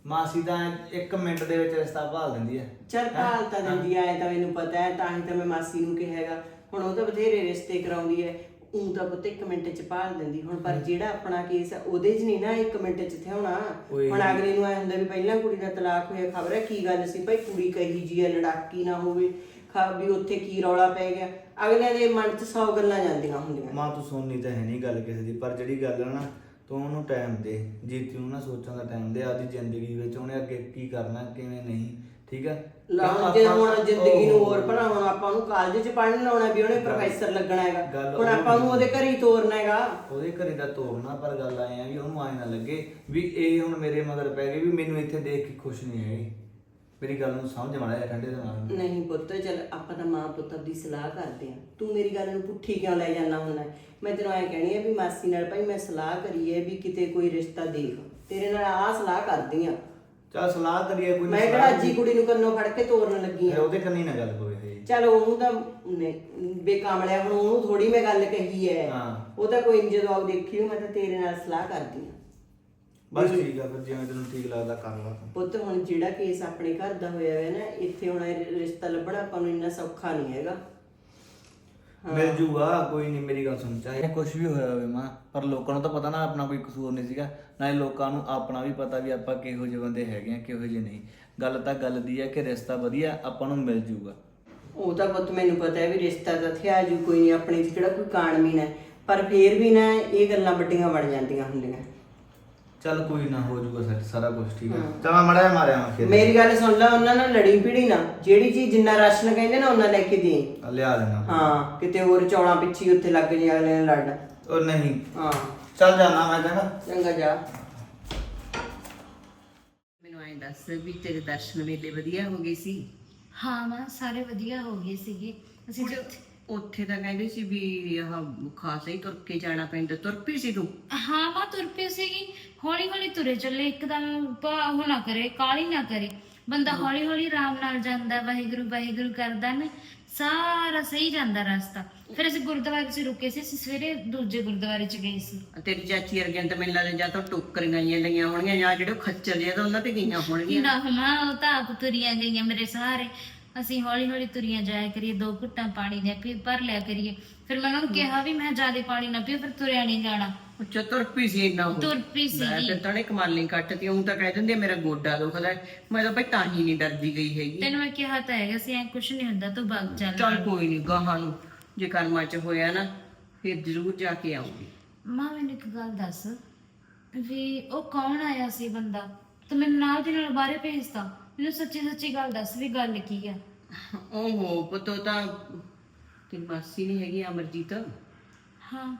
ਮਾਸੀ ਤਾਂ ਇੱਕ ਮਿੰਟ ਦੇ ਵਿੱਚ ਰਿਸ਼ਤਾ ਭਾਲ ਦਿੰਦੀ ਹੈ। ਚੱਲ ਭਾਲ ਤਾਂ ਦਿੰਦੀ ਐ ਤਾਂ ਮੈਨੂੰ ਪਤਾ ਹੈ ਤਾਂ ਹੀ ਤਾਂ ਮੈਂ ਮਾਸੀ ਨੂੰ ਕਿਹਾਗਾ। ਹੁਣ ਉਹ ਤਾਂ ਬਥੇਰੇ ਰਿਸ਼ਤੇ ਕਰਾਉਂਦੀ ਐ ਉਹ ਤਾਂ ਪੁੱਤ ਇੱਕ ਮਿੰਟ ਚ ਭਾਲ ਦਿੰਦੀ। ਹੁਣ ਪਰ ਜਿਹੜਾ ਆਪਣਾ ਕੇਸ ਹੈ ਉਹਦੇ 'ਚ ਨਹੀਂ ਨਾ ਇੱਕ ਮਿੰਟ ਚ ਥਿਆਉਣਾ। ਓਏ। ਹੁਣ ਅਗਲੇ ਨੂੰ ਐ ਹੁੰਦਾ ਵੀ ਪਹਿਲਾਂ ਕੁੜੀ ਦਾ ਤਲਾਕ ਹੋਇਆ ਖਬਰ ਹੈ ਕੀ ਗੱਲ ਸੀ? ਭਾਈ ਕੁੜੀ ਕਹੀ ਜੀ ਐ ਲੜਾਕੀ ਨਾ ਹੋਵੇ। ਖਾ ਵੀ ਉੱਥੇ ਕੀ ਰੌਲਾ ਪੈ ਗਿਆ। ਅਗਲਿਆਂ ਦੇ ਮਨ 'ਚ 100 ਗੱਲਾਂ ਜਾਂਦੀਆਂ ਹੁੰਦੀਆਂ। ਮਾਂ ਤੂੰ ਸੁਣਨੀ ਤਾਂ ਹੈ ਨਹੀਂ ਗੱਲ ਕਿਸੇ ਦੀ ਪਰ ਜਿਹੜੀ ਗੱਲ ਹੈ ਨਾ ਤੂੰ ਉਹਨੂੰ ਟਾਈਮ ਦੇ ਜੀਤੀ ਨੂੰ ਨਾ ਸੋਚਣ ਦਾ ਟਾਈਮ ਦੇ ਆਪਦੀ ਜ਼ਿੰਦਗੀ ਵਿੱਚ ਉਹਨੇ ਅੱਗੇ ਕੀ ਕਰਨਾ ਕਿਵੇਂ ਨਹੀਂ ਠੀਕ ਹੈ? ਜੇ ਆਪਾਂ- ਹੁਣ ਜ਼ਿੰਦਗੀ ਨੂੰ ਹੋਰ ਬਣਾਉਣਾ ਆਪਾਂ ਨੂੰ ਕਾਲਜ 'ਚ ਪੜ੍ਹਨ ਲਾਉਣਾ ਵੀ ਉਹਨੇ ਪ੍ਰੋਫੈਸਰ ਲੱਗਣਾ ਹੈਗਾ। ਗੱਲ ਹੁਣ ਆਪਾਂ ਨੂੰ ਉਹਦੇ ਘਰੇ ਹੀ ਤੋਰਨਾ ਹੈਗਾ। ਉਹਦੇ ਘਰੇ ਦਾ ਤੋੜਨਾ ਪਰ ਗੱਲ ਆਏ ਆ ਵੀ ਉਹਨੂੰ ਆਏ ਨਾ ਲੱਗੇ ਵੀ ਇਹ ਹੁਣ ਮੇਰੇ ਮਗਰ ਪੈ ਗਈ ਵੀ ਮੈਨੂੰ ਇੱਥੇ ਦੇਖ ਕੇ ਖੁਸ਼ ਨਹੀਂ ਹੈਗੀ। ਮੇਰੀ ਗੱਲ ਨੂੰ ਸਮਝ ਮਾੜਾ ਠੰਡੇ ਦਿਮਾਗ ਨਾਲ। ਨਹੀਂ ਪੁੱਤ ਚੱਲ ਆਪਾਂ ਤਾਂ ਮਾਂ ਪੁੱਤ ਦੀ ਸਲਾਹ ਕਰਦੇ ਆ ਤੂੰ ਮੇਰੀ ਗੱਲ ਨੂੰ ਪੁੱਠੀ ਕਿਉਂ ਲੈ ਜਾਣਾ ਹੁੰਦਾ ਮੈਂ ਤੈਨੂੰ ਐ ਕਹਿਣੀ ਆ ਵੀ ਮਾਸੀ ਨਾਲ ਭਾਈ ਮੈਂ ਸਲਾਹ ਕਰੀ ਹੈ ਵੀ ਕਿਤੇ ਕੋਈ ਰਿਸ਼ਤਾ ਦੇਖ। ਤੇਰੇ ਨਾਲ ਆਹ ਸਲਾਹ ਕਰਦੀ ਆ ਚੱਲ ਸਲਾਹ ਕਰੀਏ ਕੋਈ ਮੈਂ ਕਿਹੜਾ ਅੱਜ ਕੁੜੀ ਨੂੰ ਕੰਨੋਂ ਫੜ ਕੇ ਤੋਰਨ ਲੱਗੀ ਫਿਰ ਆ ਉਹਦੇ ਕੰਨੀ ਨਾ ਗੱਲ ਹੋਵੇ ਇਹ। ਚੱਲ ਉਹਨੂੰ ਤਾਂ ਨਹੀਂ, ਬੇਕਾਮਲਿਆ ਹੁਣ ਉਹਨੂੰ ਥੋੜੀ ਮੈਂ ਗੱਲ ਕਹੀ ਹੈ। ਹਾਂ। ਉਹ ਤਾਂ ਕੋਈ ਨੀ, ਜਦੋਂ ਆਉ ਦੇਖੀ ਮੈਂ ਤਾਂ ਤੇਰੇ ਨਾਲ ਸਲਾਹ ਕਰਦੀ ਆ ਬਸ ਠੀਕ ਆ ਫਿਰ ਜਿਵੇਂ ਤੈਨੂੰ ਠੀਕ ਲੱਗਦਾ ਕਰ ਲਾ ਤੂੰ। ਪੁੱਤ ਹੁਣ ਜਿਹੜਾ ਕੇਸ ਆਪਣੇ ਘਰ ਦਾ ਹੋਇਆ ਹੈ ਨਾ ਇੱਥੇ ਹੁਣ ਇਹ ਰਿਸ਼ਤਾ ਲੱਭਣਾ ਆਪਾਂ ਨੂੰ ਇੰਨਾ ਸੌਖਾ ਨਹੀਂ ਹੈਗਾ। ਮਿਲ ਜੂਗਾ ਕੋਈ ਨਹੀਂ ਮੇਰੀ ਗੱਲ ਸੁਣ ਚਾਹੇ ਕੁਝ ਵੀ ਹੋਇਆ ਹੋਵੇ ਮਾਂ ਪਰ ਲੋਕਾਂ ਨੂੰ ਤਾਂ ਪਤਾ ਨਾ ਆਪਣਾ ਕੋਈ ਕਸੂਰ ਨਹੀਂ ਸੀਗਾ। ਨਾਲੇ ਲੋਕਾਂ ਨੂੰ ਆਪਣਾ ਵੀ ਪਤਾ ਵੀ ਆਪਾਂ ਕਿਹੋ ਜਿਹੇ ਬੰਦੇ ਹੈਗੇ ਆ ਕਿਹੋ ਜਿਹੇ ਨਹੀਂ। ਗੱਲ ਤਾਂ ਗੱਲ ਦੀ ਹੈ ਕਿ ਰਿਸ਼ਤਾ ਵਧੀਆ ਆਪਾਂ ਨੂੰ ਮਿਲ ਜੂਗਾ। ਉਹ ਤਾਂ ਪੁੱਤ ਮੈਨੂੰ ਪਤਾ ਹੈ ਵੀ ਰਿਸ਼ਤਾ ਤਾਂ ਥਿਆ ਜੂ ਕੋਈ ਨਹੀਂ ਆਪਣੇ ਚ ਕਿਹੜਾ ਕੋਈ ਕਾਣਮੀ ਨਾ ਪਰ ਫੇਰ ਵੀ ਨਾ ਇਹ ਗੱਲਾਂ ਵੱਡੀਆਂ ਬਣ ਜਾਂਦੀਆਂ ਹੁੰਦੀਆਂ। ਚੱਲ ਕੋਈ ਨਾ ਹੋ ਜੂਗਾ ਸੱਚ ਸਾਰਾ ਕੁਝ ਠੀਕ ਹੈ। ਤਾਂ ਮੈਂ ਮੜਾ ਮਾਰਿਆ ਮੈਂ ਫਿਰ ਮੇਰੀ ਗੱਲ ਸੁਣ ਲੈ ਉਹਨਾਂ ਨਾਲ ਲੜੀ ਪੀੜੀ ਨਾ। ਜਿਹੜੀ ਚੀਜ਼ ਜਿੰਨਾ ਰਾਸ਼ਨ ਕਹਿੰਦੇ ਨਾ ਉਹਨਾਂ ਲੈ ਕੇ ਦੇ ਲਿਆ ਦੇਣਾ। ਹਾਂ ਕਿਤੇ ਹੋਰ ਚੌਲਾਂ ਪਿੱਛੇ ਹੀ ਉੱਥੇ ਲੱਗ ਜੇ ਅਗਲੇ ਨੇ ਲੜਨ। ਉਹ ਨਹੀਂ। ਹਾਂ। ਚੱਲ ਜਾਣਾ ਮੈਂ ਕਹਿੰਦਾ। ਚੰਗਾ ਜਾ। ਮੈਨੂੰ ਐਂ ਦੱਸ ਵੀ ਤੇਰੇ ਦਰਸ਼ਨ ਮੇਲੇ ਵਧੀਆ ਹੋ ਗਏ ਸੀ? ਹਾਂ ਮਾਂ ਸਾਰੇ ਵਧੀਆ ਹੋ ਗਏ ਸੀਗੇ। ਅਸੀਂ ਜੋ ਉੱਥੇ ਤਾਂ ਕਹਿੰਦੇ ਸੀ ਵੀ ਆਹ ਖਾਸਾ ਹੀ ਤੁਰ ਕੇ ਜਾਣਾ ਪੈਂਦਾ ਤੁਰ ਪਈ ਸੀ ਤੂੰ? ਹਾਂ ਮਾਂ ਤੁਰ ਪਈ ਸੀਗੀ। ਹੌਲੀ ਹੌਲੀ ਤੁਰੇ ਚੱਲੇ ਇੱਕਦਮ ਉਹ ਨਾ ਕਰੇ ਕਾਲੀ ਨਾ ਕਰੇ। ਬੰਦਾ ਹੌਲੀ ਹੌਲੀ ਆਰਾਮ ਨਾਲ ਜਾਂਦਾ ਵਾਹਿਗੁਰੂ ਵਾਹਿਗੁਰੂ ਕਰਦਾ ਨਾ ਸਾਰਾ ਸਹੀ ਜਾਂਦਾ ਰਸਤਾ। ਫਿਰ ਅਸੀਂ ਗੁਰਦੁਆਰੇ 'ਚ ਰੁਕੇ ਸੀ ਅਸੀਂ ਸਵੇਰੇ ਦੂਜੇ ਗੁਰਦੁਆਰੇ 'ਚ ਗਏ ਸੀ। ਤੇਰੀ ਚਾਚੀ ਵਰਗੀਆਂ ਤਾਂ ਮੈਨੂੰ ਲੱਗਦਾ ਜਾਂ ਤਾਂ ਟੋਕਰੀਆਂ ਹੀ ਲਈਆਂ ਹੋਣਗੀਆਂ ਜਾਂ ਜਿਹੜੇ ਉਹ ਖੱਚਰ ਜਿਹੇ ਤਾਂ ਉਹਨਾਂ ਤੇ ਗਈਆਂ ਹੋਣਗੀਆਂ। ਨਾ ਮਾਂ ਉਹ ਤਾਂ ਆਪ ਤੁਰੀਆਂ ਗਈਆਂ ਮੇਰੇ ਸਹਾਰੇ। ਅਸੀਂ ਹੌਲੀ ਹੌਲੀ ਤੁਰੀਆਂ ਜਾਇਆ ਕਰੀਏ ਦੋ ਘੁੱਟਾਂ ਪਾਣੀ ਦੇ ਫਿਰ ਭਰ ਲਿਆ ਕਰੀਏ। ਫਿਰ ਮੈਂ ਉਹਨਾਂ ਨੂੰ ਕਿਹਾ ਵੀ ਮੈਂ ਜ਼ਿਆਦਾ ਪਾਣੀ ਨਾ ਪੀਓ ਫਿਰ ਤੁਰਿਆ ਨਹੀਂ ਜਾਣਾ। ਅੱਛਾ ਤੁਰ ਪਈ ਸੀ ਇੰਨਾ ਉਹ। ਤੁਰ ਪਈ ਮੈਂ ਤੇ ਤਣੇ ਕਮਾਲੀ ਕੱਟਤੀ ਉਹ ਤਾਂ ਕਹਿ ਦਿੰਦੇ ਮੇਰਾ ਗੋਡਾ ਦੁਖਦਾ ਹੈ। ਮੈਂ ਤਾਂ ਭਾਈ ਤਾਂ ਹੀ ਨਹੀਂ ਡਰਦੀ ਗਈ ਹੈਗੀ। ਤੈਨੂੰ ਮੈਂ ਕਿਹਾ ਤਾਂ ਹੈਗਾ ਸੀ ਐ ਕੁਛ ਨਹੀਂ ਹੁੰਦਾ ਤੂੰ ਬਾਗ ਚੱਲ। ਚੱਲ ਕੋਈ ਨਹੀਂ ਗਾਹਾਂ ਨੂੰ ਜੇ ਕਰਮਾਂ ਚ ਹੋਇਆ ਨਾ ਫਿਰ ਜ਼ਰੂਰ ਜਾ ਕੇ ਆਉਂਗੀ ਮਾਂ ਮੈਨੂੰ ਇੱਕ ਗੱਲ ਦੱਸ ਵੀ ਉਹ ਕੌਣ ਆਇਆ ਸੀ ਬੰਦਾ? ਤੂੰ ਮੈਨੂੰ ਨਾਲ ਦੀ ਨਾਲ ਬਾਹਰੇ ਭੇਜਤਾ। ਮੈਨੂੰ ਸੱਚੀ ਸੱਚੀ ਗੱਲ ਦੱਸ ਵੀ ਗੱਲ ਕੀ ਆ? ਓਹੋ ਪੁੱਤੋ ਤਾਂ ਤੇਰੀ ਮਾਸੀ ਨਹੀਂ ਹੈਗੀ ਅਮਰਜੀਤ। ਹਾਂ।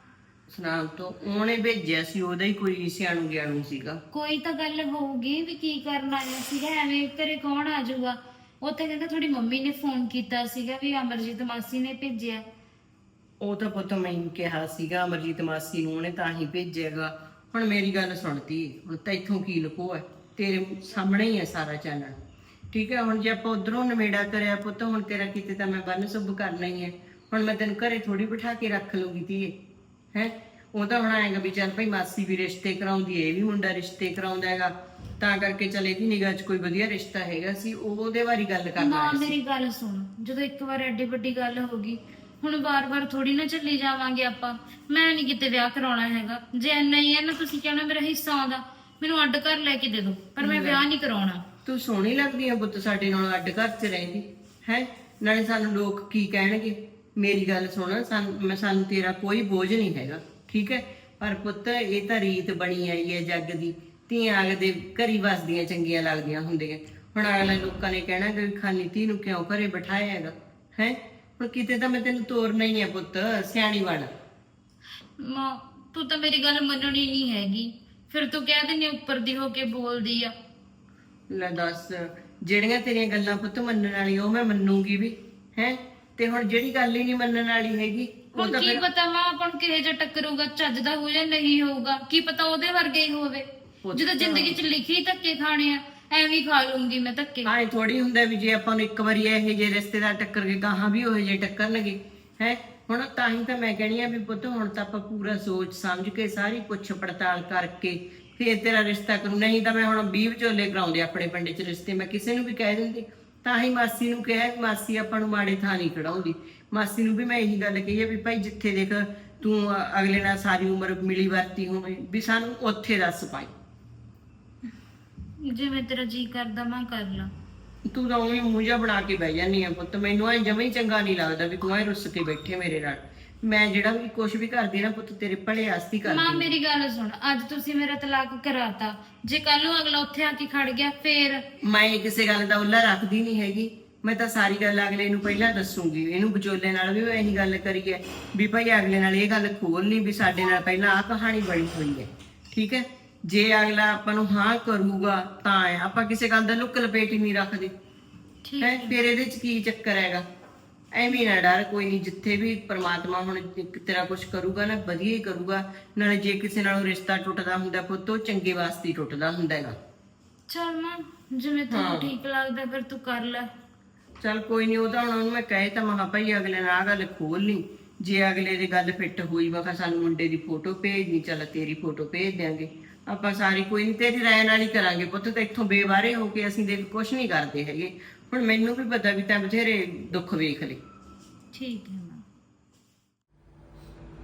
ਸੁਨਾਮ ਤੋਂ ਉਹਨੇ ਭੇਜਿਆ ਸੀ ਉਹਦਾ ਹੀ ਕੋਈ ਸਿਆਣੂ ਗਿਆਣੂ ਸੀਗਾ। ਕੋਈ ਤਾਂ ਗੱਲ ਹੋਊਗੀ ਵੀ ਕੀ ਕਰਨ ਆਇਆ ਸੀਗਾ ਐਵੇਂ ਘਰੇ ਕੌਣ ਆ ਜਾਊਗਾ? ਉੱਥੇ ਕਹਿੰਦਾ ਤੁਹਾਡੀ ਮੰਮੀ ਨੇ ਫੋਨ ਕੀਤਾ ਸੀਗਾ ਵੀ ਅਮਰਜੀਤ ਮਾਸੀ ਨੇ ਭੇਜਿਆ। ਉਹ ਤਾਂ ਪੁੱਤ ਮੈਨੂੰ ਕਿਹਾ ਸੀਗਾ ਅਮਰਜੀਤ ਮਾਸੀ ਨੂੰ ਉਹਨੇ ਤਾਂ ਹੀ ਭੇਜਿਆਗਾ। ਹੁਣ ਮੇਰੀ ਗੱਲ ਸੁਣਤੀ ਹੁਣ ਤਾਂ ਇੱਥੋਂ ਕੀ ਲੁਕੋ ਹੈ? ਤੇਰੇ ਸਾਹਮਣੇ ਹੀ ਹੈ ਸਾਰਾ ਚਾਨਣ ਠੀਕ ਹੈ ਹੁਣ ਜੇ ਆਪਾਂ ਉਧਰੋਂ ਨਵੇੜਾ ਕਰਿਆ ਪੁੱਤ ਹੁਣ ਤੇਰਾ ਕਿਤੇ ਤਾਂ ਮੈਂ ਬੰਨ ਸੁਭ ਕਰਨਾ ਹੀ ਹੈ। ਹੁਣ ਮੈਂ ਤੈਨੂੰ ਘਰੇ ਥੋੜੀ ਬਿਠਾ ਕੇ ਰੱਖ ਲੂਗੀ ਧੀਏ ਹੈ? ਉਹ ਤਾਂ ਹੁਣ ਆਏਗਾ ਵੀ ਚੱਲ ਭਾਈ ਮਾਸੀ ਵੀ ਰਿਸ਼ਤੇ ਕਰਾਉਂਦੀ ਇਹ ਵੀ ਮੁੰਡਾ ਰਿਸ਼ਤੇ ਕਰਾਉਂਦਾ ਹੈਗਾ। ਤਾਂ ਕਰਕੇ ਚੱਲ ਇਹਦੀ ਨਿਗਾਹ 'ਚ ਕੋਈ ਵਧੀਆ ਰਿਸ਼ਤਾ ਹੈਗਾ ਸੀ ਉਹ ਉਹਦੇ ਬਾਰੇ ਗੱਲ ਕਰਨਾ ਸੀ ਮੇਰੀ ਗੱਲ ਸੁਣ ਜਦੋਂ ਇੱਕ ਵਾਰ ਐਡੀ ਵੱਡੀ ਗੱਲ ਹੋ ਗਈ ਹੁਣ ਬਾਰ-ਬਾਰ ਥੋੜੀ ਨਾ ਚੱਲੀ ਜਾਵਾਂਗੇ ਆਪਾਂ। ਮੈਂ ਨਹੀਂ ਕਿਤੇ ਵਿਆਹ ਕਰਾਉਣਾ ਹੈਗਾ। ਜੇ ਇੰਨਾ ਹੀ ਹੈ ਨਾ ਤੁਸੀਂ ਕਹਿਣਾ ਮੇਰਾ ਹਿੱਸਾ ਆਉਂਦਾ। ਮੈਨੂੰ ਅੱਡ ਕਰ ਲੈ ਕੇ ਦੇ ਦਿਓ ਪਰ ਮੈਂ ਵਿਆਹ ਨਹੀਂ ਕਰਾਉਣਾ। ਤੂੰ ਸੋਹਣੀ ਲੱਗਦੀ ਆ ਪੁੱਤ ਸਾਡੇ ਨਾਲ ਅੱਡ ਘਰ 'ਚ ਰਹਿੰਦੀ। ਹੈ? ਨਾਲੇ ਸਾਨੂੰ ਲੋਕ ਕੀ ਕਹਿਣਗੇ? ਮੇਰੀ ਗੱਲ ਸੁਣ ਸਾਨੂੰ ਮੈਂ ਸਾਨੂੰ ਤੇਰਾ ਕੋਈ ਬੋਝ ਨਹੀਂ ਹੈਗਾ ਠੀਕ ਹੈ? ਪਰ ਪੁੱਤ ਇਹ ਤਾਂ ਰੀਤ ਬਣੀ ਆਈ ਹੈ ਜੱਗ ਦੀ। ਧੀਆਂ ਅਗਦੇ ਘਰੀ ਵਸਦੀਆਂ ਚੰਗੀਆਂ ਲੱਗਦੀਆਂ ਹੁੰਦੀਆਂ। ਹੁਣ ਅਗਲੇ ਲੋਕਾਂ ਨੇ ਕਹਿਣਾ ਕਿ ਖਾਲੀ ਧੀ ਨੂੰ ਕਿਉਂ ਘਰੇ ਬਿਠਾਇਆ ਹੈਗਾ? ਹੈ? ਹੁਣ ਕਿਤੇ ਤਾਂ ਮੈਂ ਤੈਨੂੰ ਤੋਰਨਾ ਹੀ ਹੈ ਪੁੱਤ ਸਿਆਣੀ ਬਣ। ਮਾਂ ਤੂੰ ਤਾਂ ਮੇਰੀ ਗੱਲ ਮੰਨਣੀ ਨਹੀਂ ਹੈਗੀ। ਫਿਰ ਤੂੰ ਕਹਿ ਦਿੰਦੀ ਉੱਪਰ ਦੀ ਹੋ ਕੇ ਬੋਲਦੀ ਆ। ਲੈ ਦੱਸ ਜਿਹੜੀਆਂ ਤੇਰੀਆਂ ਗੱਲਾਂ ਪੁੱਤ ਮੰਨਣ ਵਾਲੀਆਂ ਉਹ ਮੈਂ ਮੰਨੂਗੀ ਵੀ ਹੈ? ਤੇ ਹੁਣ ਜਿਹੜੀ ਗੱਲ ਹੀ ਨਹੀਂ ਮੰਨਣ ਵਾਲੀ ਹੈਗੀ ਉਹ ਹੁਣ ਤਾਂ ਕੀ ਫਿਰ ਪਤਾ ਮਾਂ ਆਪਾਂ ਨੂੰ ਕਿਹੇ ਜਿਹਾ ਟੱਕਰੂਗਾ ਚੱਜ ਦਾ ਹੋ ਜਾਂ ਨਹੀਂ ਹੋਊਗਾ ਕੀ ਪਤਾ ਉਹਦੇ ਵਰਗੇ ਹੀ ਹੋਵੇ। ਜਦੋਂ ਜ਼ਿੰਦਗੀ 'ਚ ਲਿਖੀ ਧੱਕੇ ਖਾਣੇ ਆ ਐਵੇਂ ਹੀ ਖਾ ਲੂੰਗੀ ਮੈਂ ਧੱਕੇ। ਆਏ ਥੋੜੀ ਹੁੰਦਾ ਵੀ ਜੇ ਆਪਾਂ ਨੂੰ ਇੱਕ ਵਾਰੀ ਇਹੋ ਜਿਹੇ ਰਿਸ਼ਤੇਦਾਰ ਟੱਕਰ ਕੇ ਗਾਹਾਂ ਵੀ ਉਹੋ ਜਿਹੇ ਟੱਕਰਨਗੇ ਹੈ? ਹੁਣ ਤਾਂ ਹੀ ਤਾਂ ਮੈਂ ਕਹਿਣੀ ਆ ਵੀ ਪੁੱਤ, ਹੁਣ ਤਾਂ ਆਪਾਂ ਪੂਰਾ ਸੋਚ ਸਮਝ ਕੇ ਸਾਰੀ ਪੁੱਛ ਪੜਤਾਲ ਕਰਕੇ ਫੇਰ ਤੇਰਾ ਰਿਸ਼ਤਾ ਕਰੂ। ਨਹੀਂ ਤਾਂ ਮੈਂ ਹੁਣ 20 ਵਿਚੋਲੇ ਕਰਾਉਂਦੇ ਆਪਣੇ ਪਿੰਡ 'ਚ ਰਿਸ਼ਤੇ, ਮੈਂ ਕਿਸੇ ਨੂੰ ਵੀ ਕਹਿ ਦਿੰਦੀ। ਤਾਂ ਹੀ ਮਾਸੀ ਨੂੰ ਕਿਹਾ ਵੀ ਮਾਸੀ ਆਪਾਂ ਨੂੰ ਮਾੜੇ ਥਾਂ ਨਹੀਂ ਖੜਾਉਂਦੀ। ਮਾਸੀ ਨੂੰ ਵੀ ਮੈਂ ਇਹੀ ਗੱਲ ਕਹੀ ਆ ਵੀ ਭਾਈ ਜਿੱਥੇ ਦੇਖ ਤੂੰ ਅਗਲੇ ਨਾਲ ਸਾਰੀ ਉਮਰ ਮਿਲੀ ਵਰਤੀ ਹੋਵੇਂ, ਵੀ ਸਾਨੂੰ ਉੱਥੇ ਦੱਸ ਪਾਈ ਜਿਵੇਂ ਤੇਰਾ ਜੀ ਕਰਦਾ, ਮੈਂ ਕਰ ਲਾਂ। ਤੂੰ ਤਾਂ ਉਹੀ ਮੂੰਹ ਜਿਹਾ ਬਣਾ ਕੇ ਬਹਿ ਜਾਨੀ ਆ ਪੁੱਤ। ਮੈਨੂੰ ਐ ਜਮੇ ਹੀ ਚੰਗਾ ਨਹੀਂ ਲੱਗਦਾ ਵੀ ਤੂੰ ਐ ਰੁੱਸ ਕੇ ਬੈਠੇ ਮੇਰੇ ਨਾਲ। ਮੈਂ ਜਿਹੜਾ ਵੀ ਕੁਝ ਵੀ ਕਰਦੀ ਨਾ ਪੁੱਤ ਤੇਰੇ ਭਲੇ ਆਸਤੀ ਮਾਂ ਕਰਦੀ ਮੇਰੀ ਗੱਲ ਸੁਣ। ਅੱਜ ਤੁਸੀਂ ਮੇਰਾ ਤਲਾਕ ਕਰਾਤਾ। ਜੇ ਕੱਲ ਨੂੰ ਅਗਲਾ ਉੱਥੇ ਆ ਕੇ ਖੜ ਗਿਆ ਫੇਰ? ਮੈਂ ਕਿਸੇ ਗੱਲ ਦਾ ਉੱਲਾ ਰੱਖਦੀ ਨਹੀਂ ਹੈਗੀ। ਮੈਂ ਤਾਂ ਸਾਰੀ ਗੱਲ ਅਗਲੇ ਨੂੰ ਪਹਿਲਾਂ ਦੱਸੂਗੀ। ਇਹਨੂੰ ਵਿਚੋਲੇ ਨਾਲ ਵੀ ਮੈਂ ਇਹੀ ਗੱਲ ਕਰੀ ਹੈ ਵੀ ਭਾਈ ਅਗਲੇ ਨਾਲ ਇਹ ਗੱਲ ਖੋਲਣੀ ਵੀ ਸਾਡੇ ਨਾਲ ਪਹਿਲਾਂ ਆਹ ਕਹਾਣੀ ਬਣੀ ਹੋਈ ਹੈ। ਠੀਕ ਹੈ? ਜੇ ਅਗਲਾ ਆਪਾਂ ਨੂੰ ਹਾਂ ਕਰੂਗਾ ਤਾਂ ਹੈ ਆਪਾਂ ਕਿਸੇ ਗੱਲ ਦਾ ਲੁੱਕ ਲਪੇਟ ਹੀ ਨਹੀਂ ਰੱਖਦੇ। ਠੀਕ ਹੈ ਫਿਰ ਇਹਦੇ ਚ ਕੀ ਚੱਕਰ ਹੈਗਾ? ਐਵੇਂ ਨਾ ਡਰ ਕੋਈ ਨਹੀਂ ਜਿੱਥੇ ਵੀ ਪ੍ਰਮਾਤਮਾ ਹੁਣ ਤੇਰਾ ਕੁਝ ਕਰੂਗਾ ਨਾ ਵਧੀਆ ਹੀ ਕਰੂਗਾ। ਨਾਲੇ ਜੇ ਕਿਸੇ ਨਾਲੋਂ ਰਿਸ਼ਤਾ ਟੁੱਟਦਾ ਹੁੰਦਾ ਪੁੱਤ ਉਹ ਚੰਗੇ ਵਾਸਤੇ ਹੀ ਟੁੱਟਦਾ ਹੁੰਦਾ ਹੈਗਾ। ਚਲ ਮਾਂ ਜਿਵੇਂ ਤੁਹਾਨੂੰ ਠੀਕ ਲੱਗਦਾ ਫਿਰ ਤੂੰ ਕਰ ਲੈ। ਚੱਲ ਕੋਈ ਨਹੀਂ ਉਹ ਤਾਂ ਹੁਣ ਉਹਨੂੰ ਮੈਂ ਕਹੇ ਤਾਂ ਮਹਾ ਭਾਈ ਅਗਲੇ ਨਾਲ ਆਹ ਗੱਲ ਖੋਲ ਲਈ। ਜੇ ਅਗਲੇ ਦੀ ਗੱਲ ਫਿੱਟ ਹੋਈ ਮੈਂ ਕਿਹਾ ਸਾਨੂੰ ਮੁੰਡੇ ਦੀ ਫੋਟੋ ਭੇਜਣੀ ਚੱਲ ਤੇਰੀ ਫੋਟੋ ਭੇਜ ਦਿਆਂਗੇ। ਆਪਾਂ ਸਾਰੀ ਕੋਈ ਨਹੀਂ ਤੇਰੀ ਰਾਏ ਨਾਲ ਹੀ ਕਰਾਂਗੇ ਪੁੱਤ ਤਾਂ ਇੱਥੋਂ ਬੇਵਾਰੇ ਹੋ ਕੇ ਅਸੀਂ ਦੇਖ ਕੁਝ ਨਹੀਂ ਕਰਦੇ ਹੈਗੇ। ਹੁਣ ਮੈਨੂੰ ਵੀ ਪਤਾ ਵੀ ਤਾਂ ਬਥੇਰੇ ਦੁੱਖ ਵੇਖ ਲਏ। ਠੀਕ ਹੈ ਮਾਂ।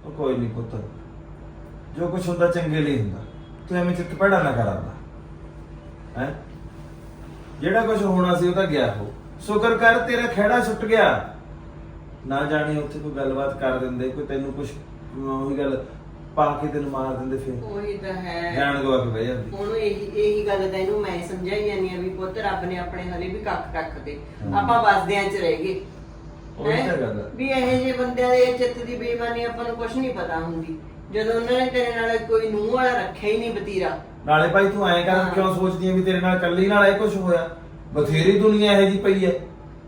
ਉਹ ਕੋਈ ਨਹੀਂ ਪੁੱਤ। ਜੋ ਕੁਛ ਹੁੰਦਾ ਚੰਗੇ ਲਈ ਹੁੰਦਾ। ਤੂੰ ਐਵੇਂ ਚਿੱਤ ਪੜਾ ਨਾ ਕਰਾਂਦਾ ਹੈ? ਜਿਹੜਾ ਕੁਝ ਹੋਣਾ ਸੀ ਉਹ ਤਾਂ ਗਿਆ ਹੋ। ਸ਼ੁਕਰ ਕਰ ਤੇਰਾ ਖਹਿੜਾ ਛੁੱਟ ਗਿਆ। ਨਾ ਜਾਣੀ ਉੱਥੇ ਕੋਈ ਗੱਲਬਾਤ ਕਰ ਦਿੰਦੇ ਕੋਈ ਤੈਨੂੰ ਕੁਝ ਉਹੀ ਗੱਲ ਪਾ ਕੇ ਤੈਨੂੰ ਮਾਰ ਦਿੰਦੇ ਫਿਰ। ਉਹੀ ਤਾਂ ਹੈ। ਜਾਣ ਗਵਾ ਕੇ ਬਹਿ ਜਾਂਦੀ। ਉਹਨੂੰ ਇਹੀ ਇਹੀ ਗੱਲ ਤਾਂ ਇਹਨੂੰ ਮੈਂ ਸਮਝਾਈ ਜਾਂਦੀ ਆ ਵੀ ਪੁੱਤ ਰੱਬ ਨੇ ਆਪਣੇ ਹਲੇ ਵੀ ਕੱਖ ਕੱਖ ਤੇ। ਆਪਾਂ ਵਸਦਿਆਂ ਚ ਰਹਿ ਗਏ। ਉਹੀ ਤਾਂ ਹੈਂ? ਗੱਲ ਹੈ। ਵੀ ਇਹੋ ਜਿਹੇ ਬੰਦਿਆਂ ਦੇ ਚਿੱਤ ਦੀ ਬੇਈਮਾਨੀ ਆਪਾਂ ਨੂੰ ਕੁਝ ਨਹੀਂ ਪਤਾ ਹੁੰਦੀ। ਜਦੋਂ ਉਹਨਾਂ ਨੇ ਤੇਰੇ ਨਾਲ ਕੋਈ ਨੂੰਹ ਵਾਲਾ ਰੱਖਿਆ ਹੀ ਨਹੀਂ ਬਤੀਰਾ। ਨਾਲੇ ਭਾਈ ਤੂੰ ਐਂ ਕਰ ਕਿਉਂ ਸੋਚਦੀ ਹੈ ਵੀ ਤੇਰੇ ਨਾਲ ਕੱਲੀ ਨਾਲ ਇਹ ਕੁਝ ਹੋਇਆ? ਬਥੇਰੀ ਦੁਨੀਆ ਇਹੋ ਜੀ ਪਈ ਹੈ।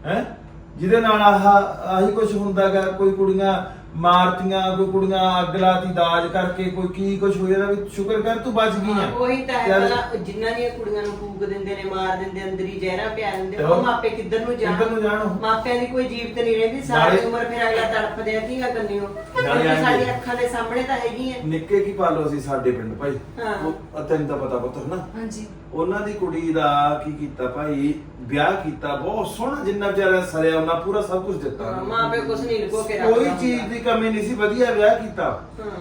ਹੈ? ਜਿਹਦੇ ਨਾਲ ਆਹ ਆਹੀ ਕੁਝ ਹੁੰਦਾਗਾ ਕੋਈ ਕੁੜੀਆਂ ਮਾਰਤੀਆਂ ਕੋਈ ਕੁੜੀਆਂ ਅੱਗ ਲਾਤੀ ਦਾਜ ਕਰਕੇ ਕੋਈ ਕੀ ਕੁਝ ਹੋ ਜਾਂਦਾ ਵੀ ਸ਼ੁਕਰ ਕਰ ਤੂੰ ਬਚ ਗਈ ਆ। ਉਹੀ ਤਾਂ ਹੈ ਚੱਲ। ਪਹਿਲਾਂ ਜਿਨ੍ਹਾਂ ਦੀਆਂ ਕੁੜੀਆਂ ਨੂੰ ਫੂਕ ਦਿੰਦੇ ਨੇ ਮਾਰ ਦਿੰਦੇ ਅੰਦਰ ਹੀ ਜ਼ਹਿਰਾ ਪਿਆ ਦਿੰਦੇ ਉਹ ਉਹ ਮਾਪੇ ਕਿੱਧਰ ਨੂੰ ਜਾਣ? ਕਿੱਧਰ ਨੂੰ ਜਾਣ ਉਹ? ਮਾਪਿਆਂ ਦੀ ਕੋਈ ਜੀਵਤ ਨਹੀਂ ਰਹਿੰਦੀ ਸਾਰੀ ਨਾਲੇ- ਉਮਰ ਫਿਰ ਅਗਲਾ ਤੜਫਦੇ ਆ ਧੀਆਂ ਕੰਨਿਓ? ਨਾਲੇ ਆਏਂ ਸਾਡੀ ਵੀ- ਅੱਖਾਂ ਦੇ ਸਾਹਮਣੇ ਤਾਂ ਹੈਗੀ ਹੈ ਨਿੱਕੇ ਕੀ ਪਾਲੋ ਸੀ ਸਾਡੇ ਪਿੰਡ ਭਾਈ? ਹਾਂ। ਉਹ ਆ ਤੈਨੂੰ ਤਾਂ ਪਤਾ ਪੁੱਤ ਨਾ ਹਾਂਜੀ। ਉਹਨਾਂ ਦੀ ਕੁੜੀ ਦਾ ਕੀ ਕੀਤਾ ਭਾਈ? ਵਿਆਹ ਕੀਤਾ ਬਹੁਤ ਸੋਹਣਾ ਜਿੰਨਾ ਵਿਚਾਰਾ ਸਰਿਆ ਉਹਨਾਂ ਪੂਰਾ ਸਭ ਕੁਝ ਦਿੱਤਾ। ਹਾਂ, ਮਾਂ ਪਿਓ ਕੁਛ ਨਹੀਂ ਲੁਕੋ ਕੇ ਰੱਖਦਾ ਕੋਈ। ਚੀਜ਼ ਦੀ ਕਮੀ ਨਹੀਂ ਸੀ ਵਧੀਆ ਵਿਆਹ ਕੀਤਾ। ਹਾਂ।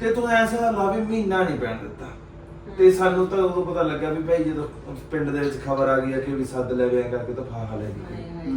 ਤੇ ਤੂੰ ਐਸਾ ਲਾ ਵੀ ਮਹੀਨਾ ਨਹੀਂ ਪੈਣ ਦਿੱਤਾ। ਤੇ ਸਾਨੂੰ ਤਾਂ ਉਦੋਂ ਪਤਾ ਲੱਗਾ ਵੀ ਭਾਈ ਜਦੋਂ ਪਿੰਡ ਦੇ ਵਿੱਚ ਖਬਰ ਆ ਗਈ ਆ ਕਿ ਵੀ ਸੱਦ ਲੈ ਵਿਆਹ ਕਰਕੇ ਤਾਂ ਫਾਹਾ ਲੈ ਗਈ। ਹਾਏ ਹਾਏ।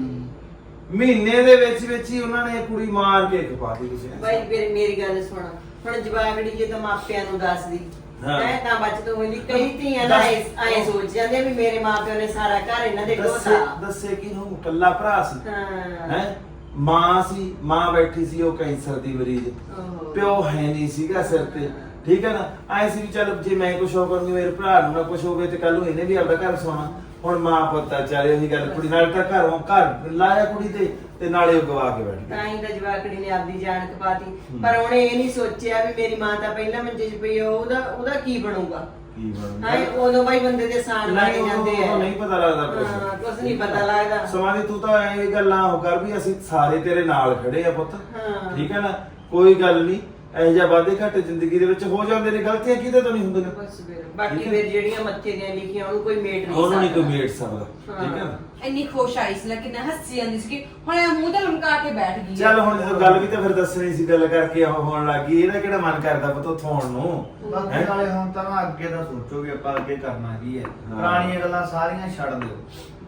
ਮਹੀਨੇ ਦੇ ਵਿੱਚ ਵਿੱਚ ਹੀ ਉਹਨਾਂ ਨੇ ਕੁੜੀ ਮਾਰ ਕੇ ਖਪਾਤੀ ਤੁਸੀਂ ਐਂ ਬਾਈ ਫਿਰ ਮੇਰੀ ਗੱਲ ਸੁਣ। ਹੁਣ ਜਵਾਗੜੀ ਜੇ ਤਾਂ ਮਾਪਿਆਂ ਨੂੰ ਦੱਸਦੀ ਹਾਂ। ਮੈਂ ਤਾਂ ਬਚਤ ਹੁੰਦੀ ਕਈ ਧੀਆਂ ਦਾ ਦੱਸ- ਐ ਸੋਚ ਜਾਂਦੇ ਵੀ ਮੇਰੇ ਮਾਪਿਓ ਨੇ ਸਾਰਾ ਘਰ ਇਹਨਾਂ ਦੇ ਦੱਸੇ ਢੋਤਾ ਦੱਸੇ ਕਿ ਨੂੰ ਕੱਲਾ ਭਰਾ ਸੀ। ਹਾਂ। ਹੈ? ਮਾਂ ਸੀ ਮਾਂ ਬੈਠੀ ਸੀ ਉਹ ਕੈਂਸਰ ਦੀ ਮਰੀਜ਼। ਓਹੋ। ਪਿਓ ਹੈ ਨਹੀਂ ਸੀਗਾ ਸਿਰ ਤੇ। ਠੀਕ ਹੈ ਨਾ? ਐ ਸੀ ਵੀ ਚੱਲ ਜੇ ਮੈਂ ਕੁਝ ਹੋ ਕਰੂੰਗੀ ਮੇਰੇ ਭਰਾ ਨੂੰ ਨਾ ਕੁਝ ਹੋਵੇ ਤੇ ਕੱਲ ਨੂੰ ਇਹਨੇ ਵੀ ਆਪਦਾ ਘਰ ਸੋਣਾ ਹੁਣ ਮਾਂ ਪੁੱਤਾ ਚਾਰੇ ਉਹੀ ਗੱਲ ਕੁੜੀ ਨਾਲ ਤਾਂ ਘਰੋਂ ਘਰ ਲਾਇਆ ਕੁੜੀ ਤੇ ਤੇ ਨਾਲੇ ਉਹ ਗਵਾ ਕੇ ਬੈਠ ਤਾਂ ਹੀ ਤਾਂ ਜਵਾਕੜੀ ਨੇ ਆਪਦੀ ਜਾਨ ਕਪਾਤੀ। ਪਰ ਉਹਨੇ ਇਹ ਨਹੀਂ ਸੋਚਿਆ ਵੀ ਮੇਰੀ ਮਾਂ ਤਾਂ ਪਹਿਲਾਂ ਮੰਜੇ 'ਚ ਪਈ ਆ ਉਹਦਾ ਉਹਦਾ ਕੀ ਬਣੂਗਾ? ਕੀ ਬਣੂਗਾ? ਹਾਂ ਉਦੋਂ ਬਾਈ ਬੰਦੇ ਦੇ ਸਾਨ ਲੱਗ ਜਾਂਦੇ ਆ। ਨਹੀਂ ਪਤਾ ਲੱਗਦਾ ਕੁਛ। ਹਾਂ ਕੁਝ ਨਹੀਂ ਪਤਾ ਲੱਗਦਾ। ਸਮਾਂ ਤੂੰ ਤਾਂ ਐ ਗੱਲਾਂ ਹੋ ਕਰ ਵੀ ਅਸੀਂ ਸਾਰੇ ਤੇਰੇ ਨਾਲ ਖੜੇ ਆ ਪੁੱਤ। ਹਾਂ। ਠੀਕ ਹੈ ਨਾ? ਕੋਈ ਗੱਲ ਨਹੀਂ। ਇਹੋ ਜਿਹਾ ਵਾਧੇ ਘਾਟੇ ਜ਼ਿੰਦਗੀ ਦੇ ਵਿੱਚ ਹੋ ਜਾਂਦੇ ਨੇ ਗਲਤੀਆਂ ਕਿਹਦੇ ਤੋਂ ਨਹੀਂ ਹੁੰਦੀਆਂ? ਬਸ ਫਿਰ ਬਾਕੀ ਹੈ। ਫਿਰ ਜਿਹੜੀਆਂ ਮੱਥੇ ਦੀਆਂ ਲਿਖੀਆਂ ਉਹਨੂੰ ਕੋਈ ਮੇਟ ਨਹੀਂ ਉਹਨੂੰ ਨਹੀਂ ਕੋਈ ਸਕਦਾ। ਮੇਟ ਸਕਦਾ। ਠੀਕ ਹੈ। ਨਾ ਇੰਨੀ ਖੁਸ਼ ਆਈ ਸੀ ਲੇਕਿਨ ਹੱਸੀ ਜਾਂਦੀ ਸੀ ਹੁਣ ਇਹ ਮੂੰਹ ਤੇ ਲਮਕਾ ਕੇ ਬੈਠ ਗਈ ਚੱਲ ਹੁਣ ਜਦੋਂ ਗੱਲ ਵੀ ਤਾਂ ਫਿਰ ਦੱਸਣੀ ਸੀ ਗੱਲ ਕਰਕੇ ਉਹ ਹੋਣ ਲੱਗੀ ਇਹਦਾ ਕਿਹੜਾ ਮਨ ਕਰਦਾ ਪੁੱਤ ਉੱਥੋਂ ਆਉਣ ਨੂੰ? ਬਾਕੀ ਹੈਂ? ਨਾਲੇ ਹੁਣ ਤਾਂ ਨਾ ਅੱਗੇ ਦਾ ਸੋਚੋ ਵੀ ਆਪਾਂ ਅੱਗੇ ਕਰਨਾ ਕੀ ਹੈ। ਪੁਰਾਣੀਆਂ ਗੱਲਾਂ ਸਾਰੀਆਂ ਛੱਡ ਦਿਓ।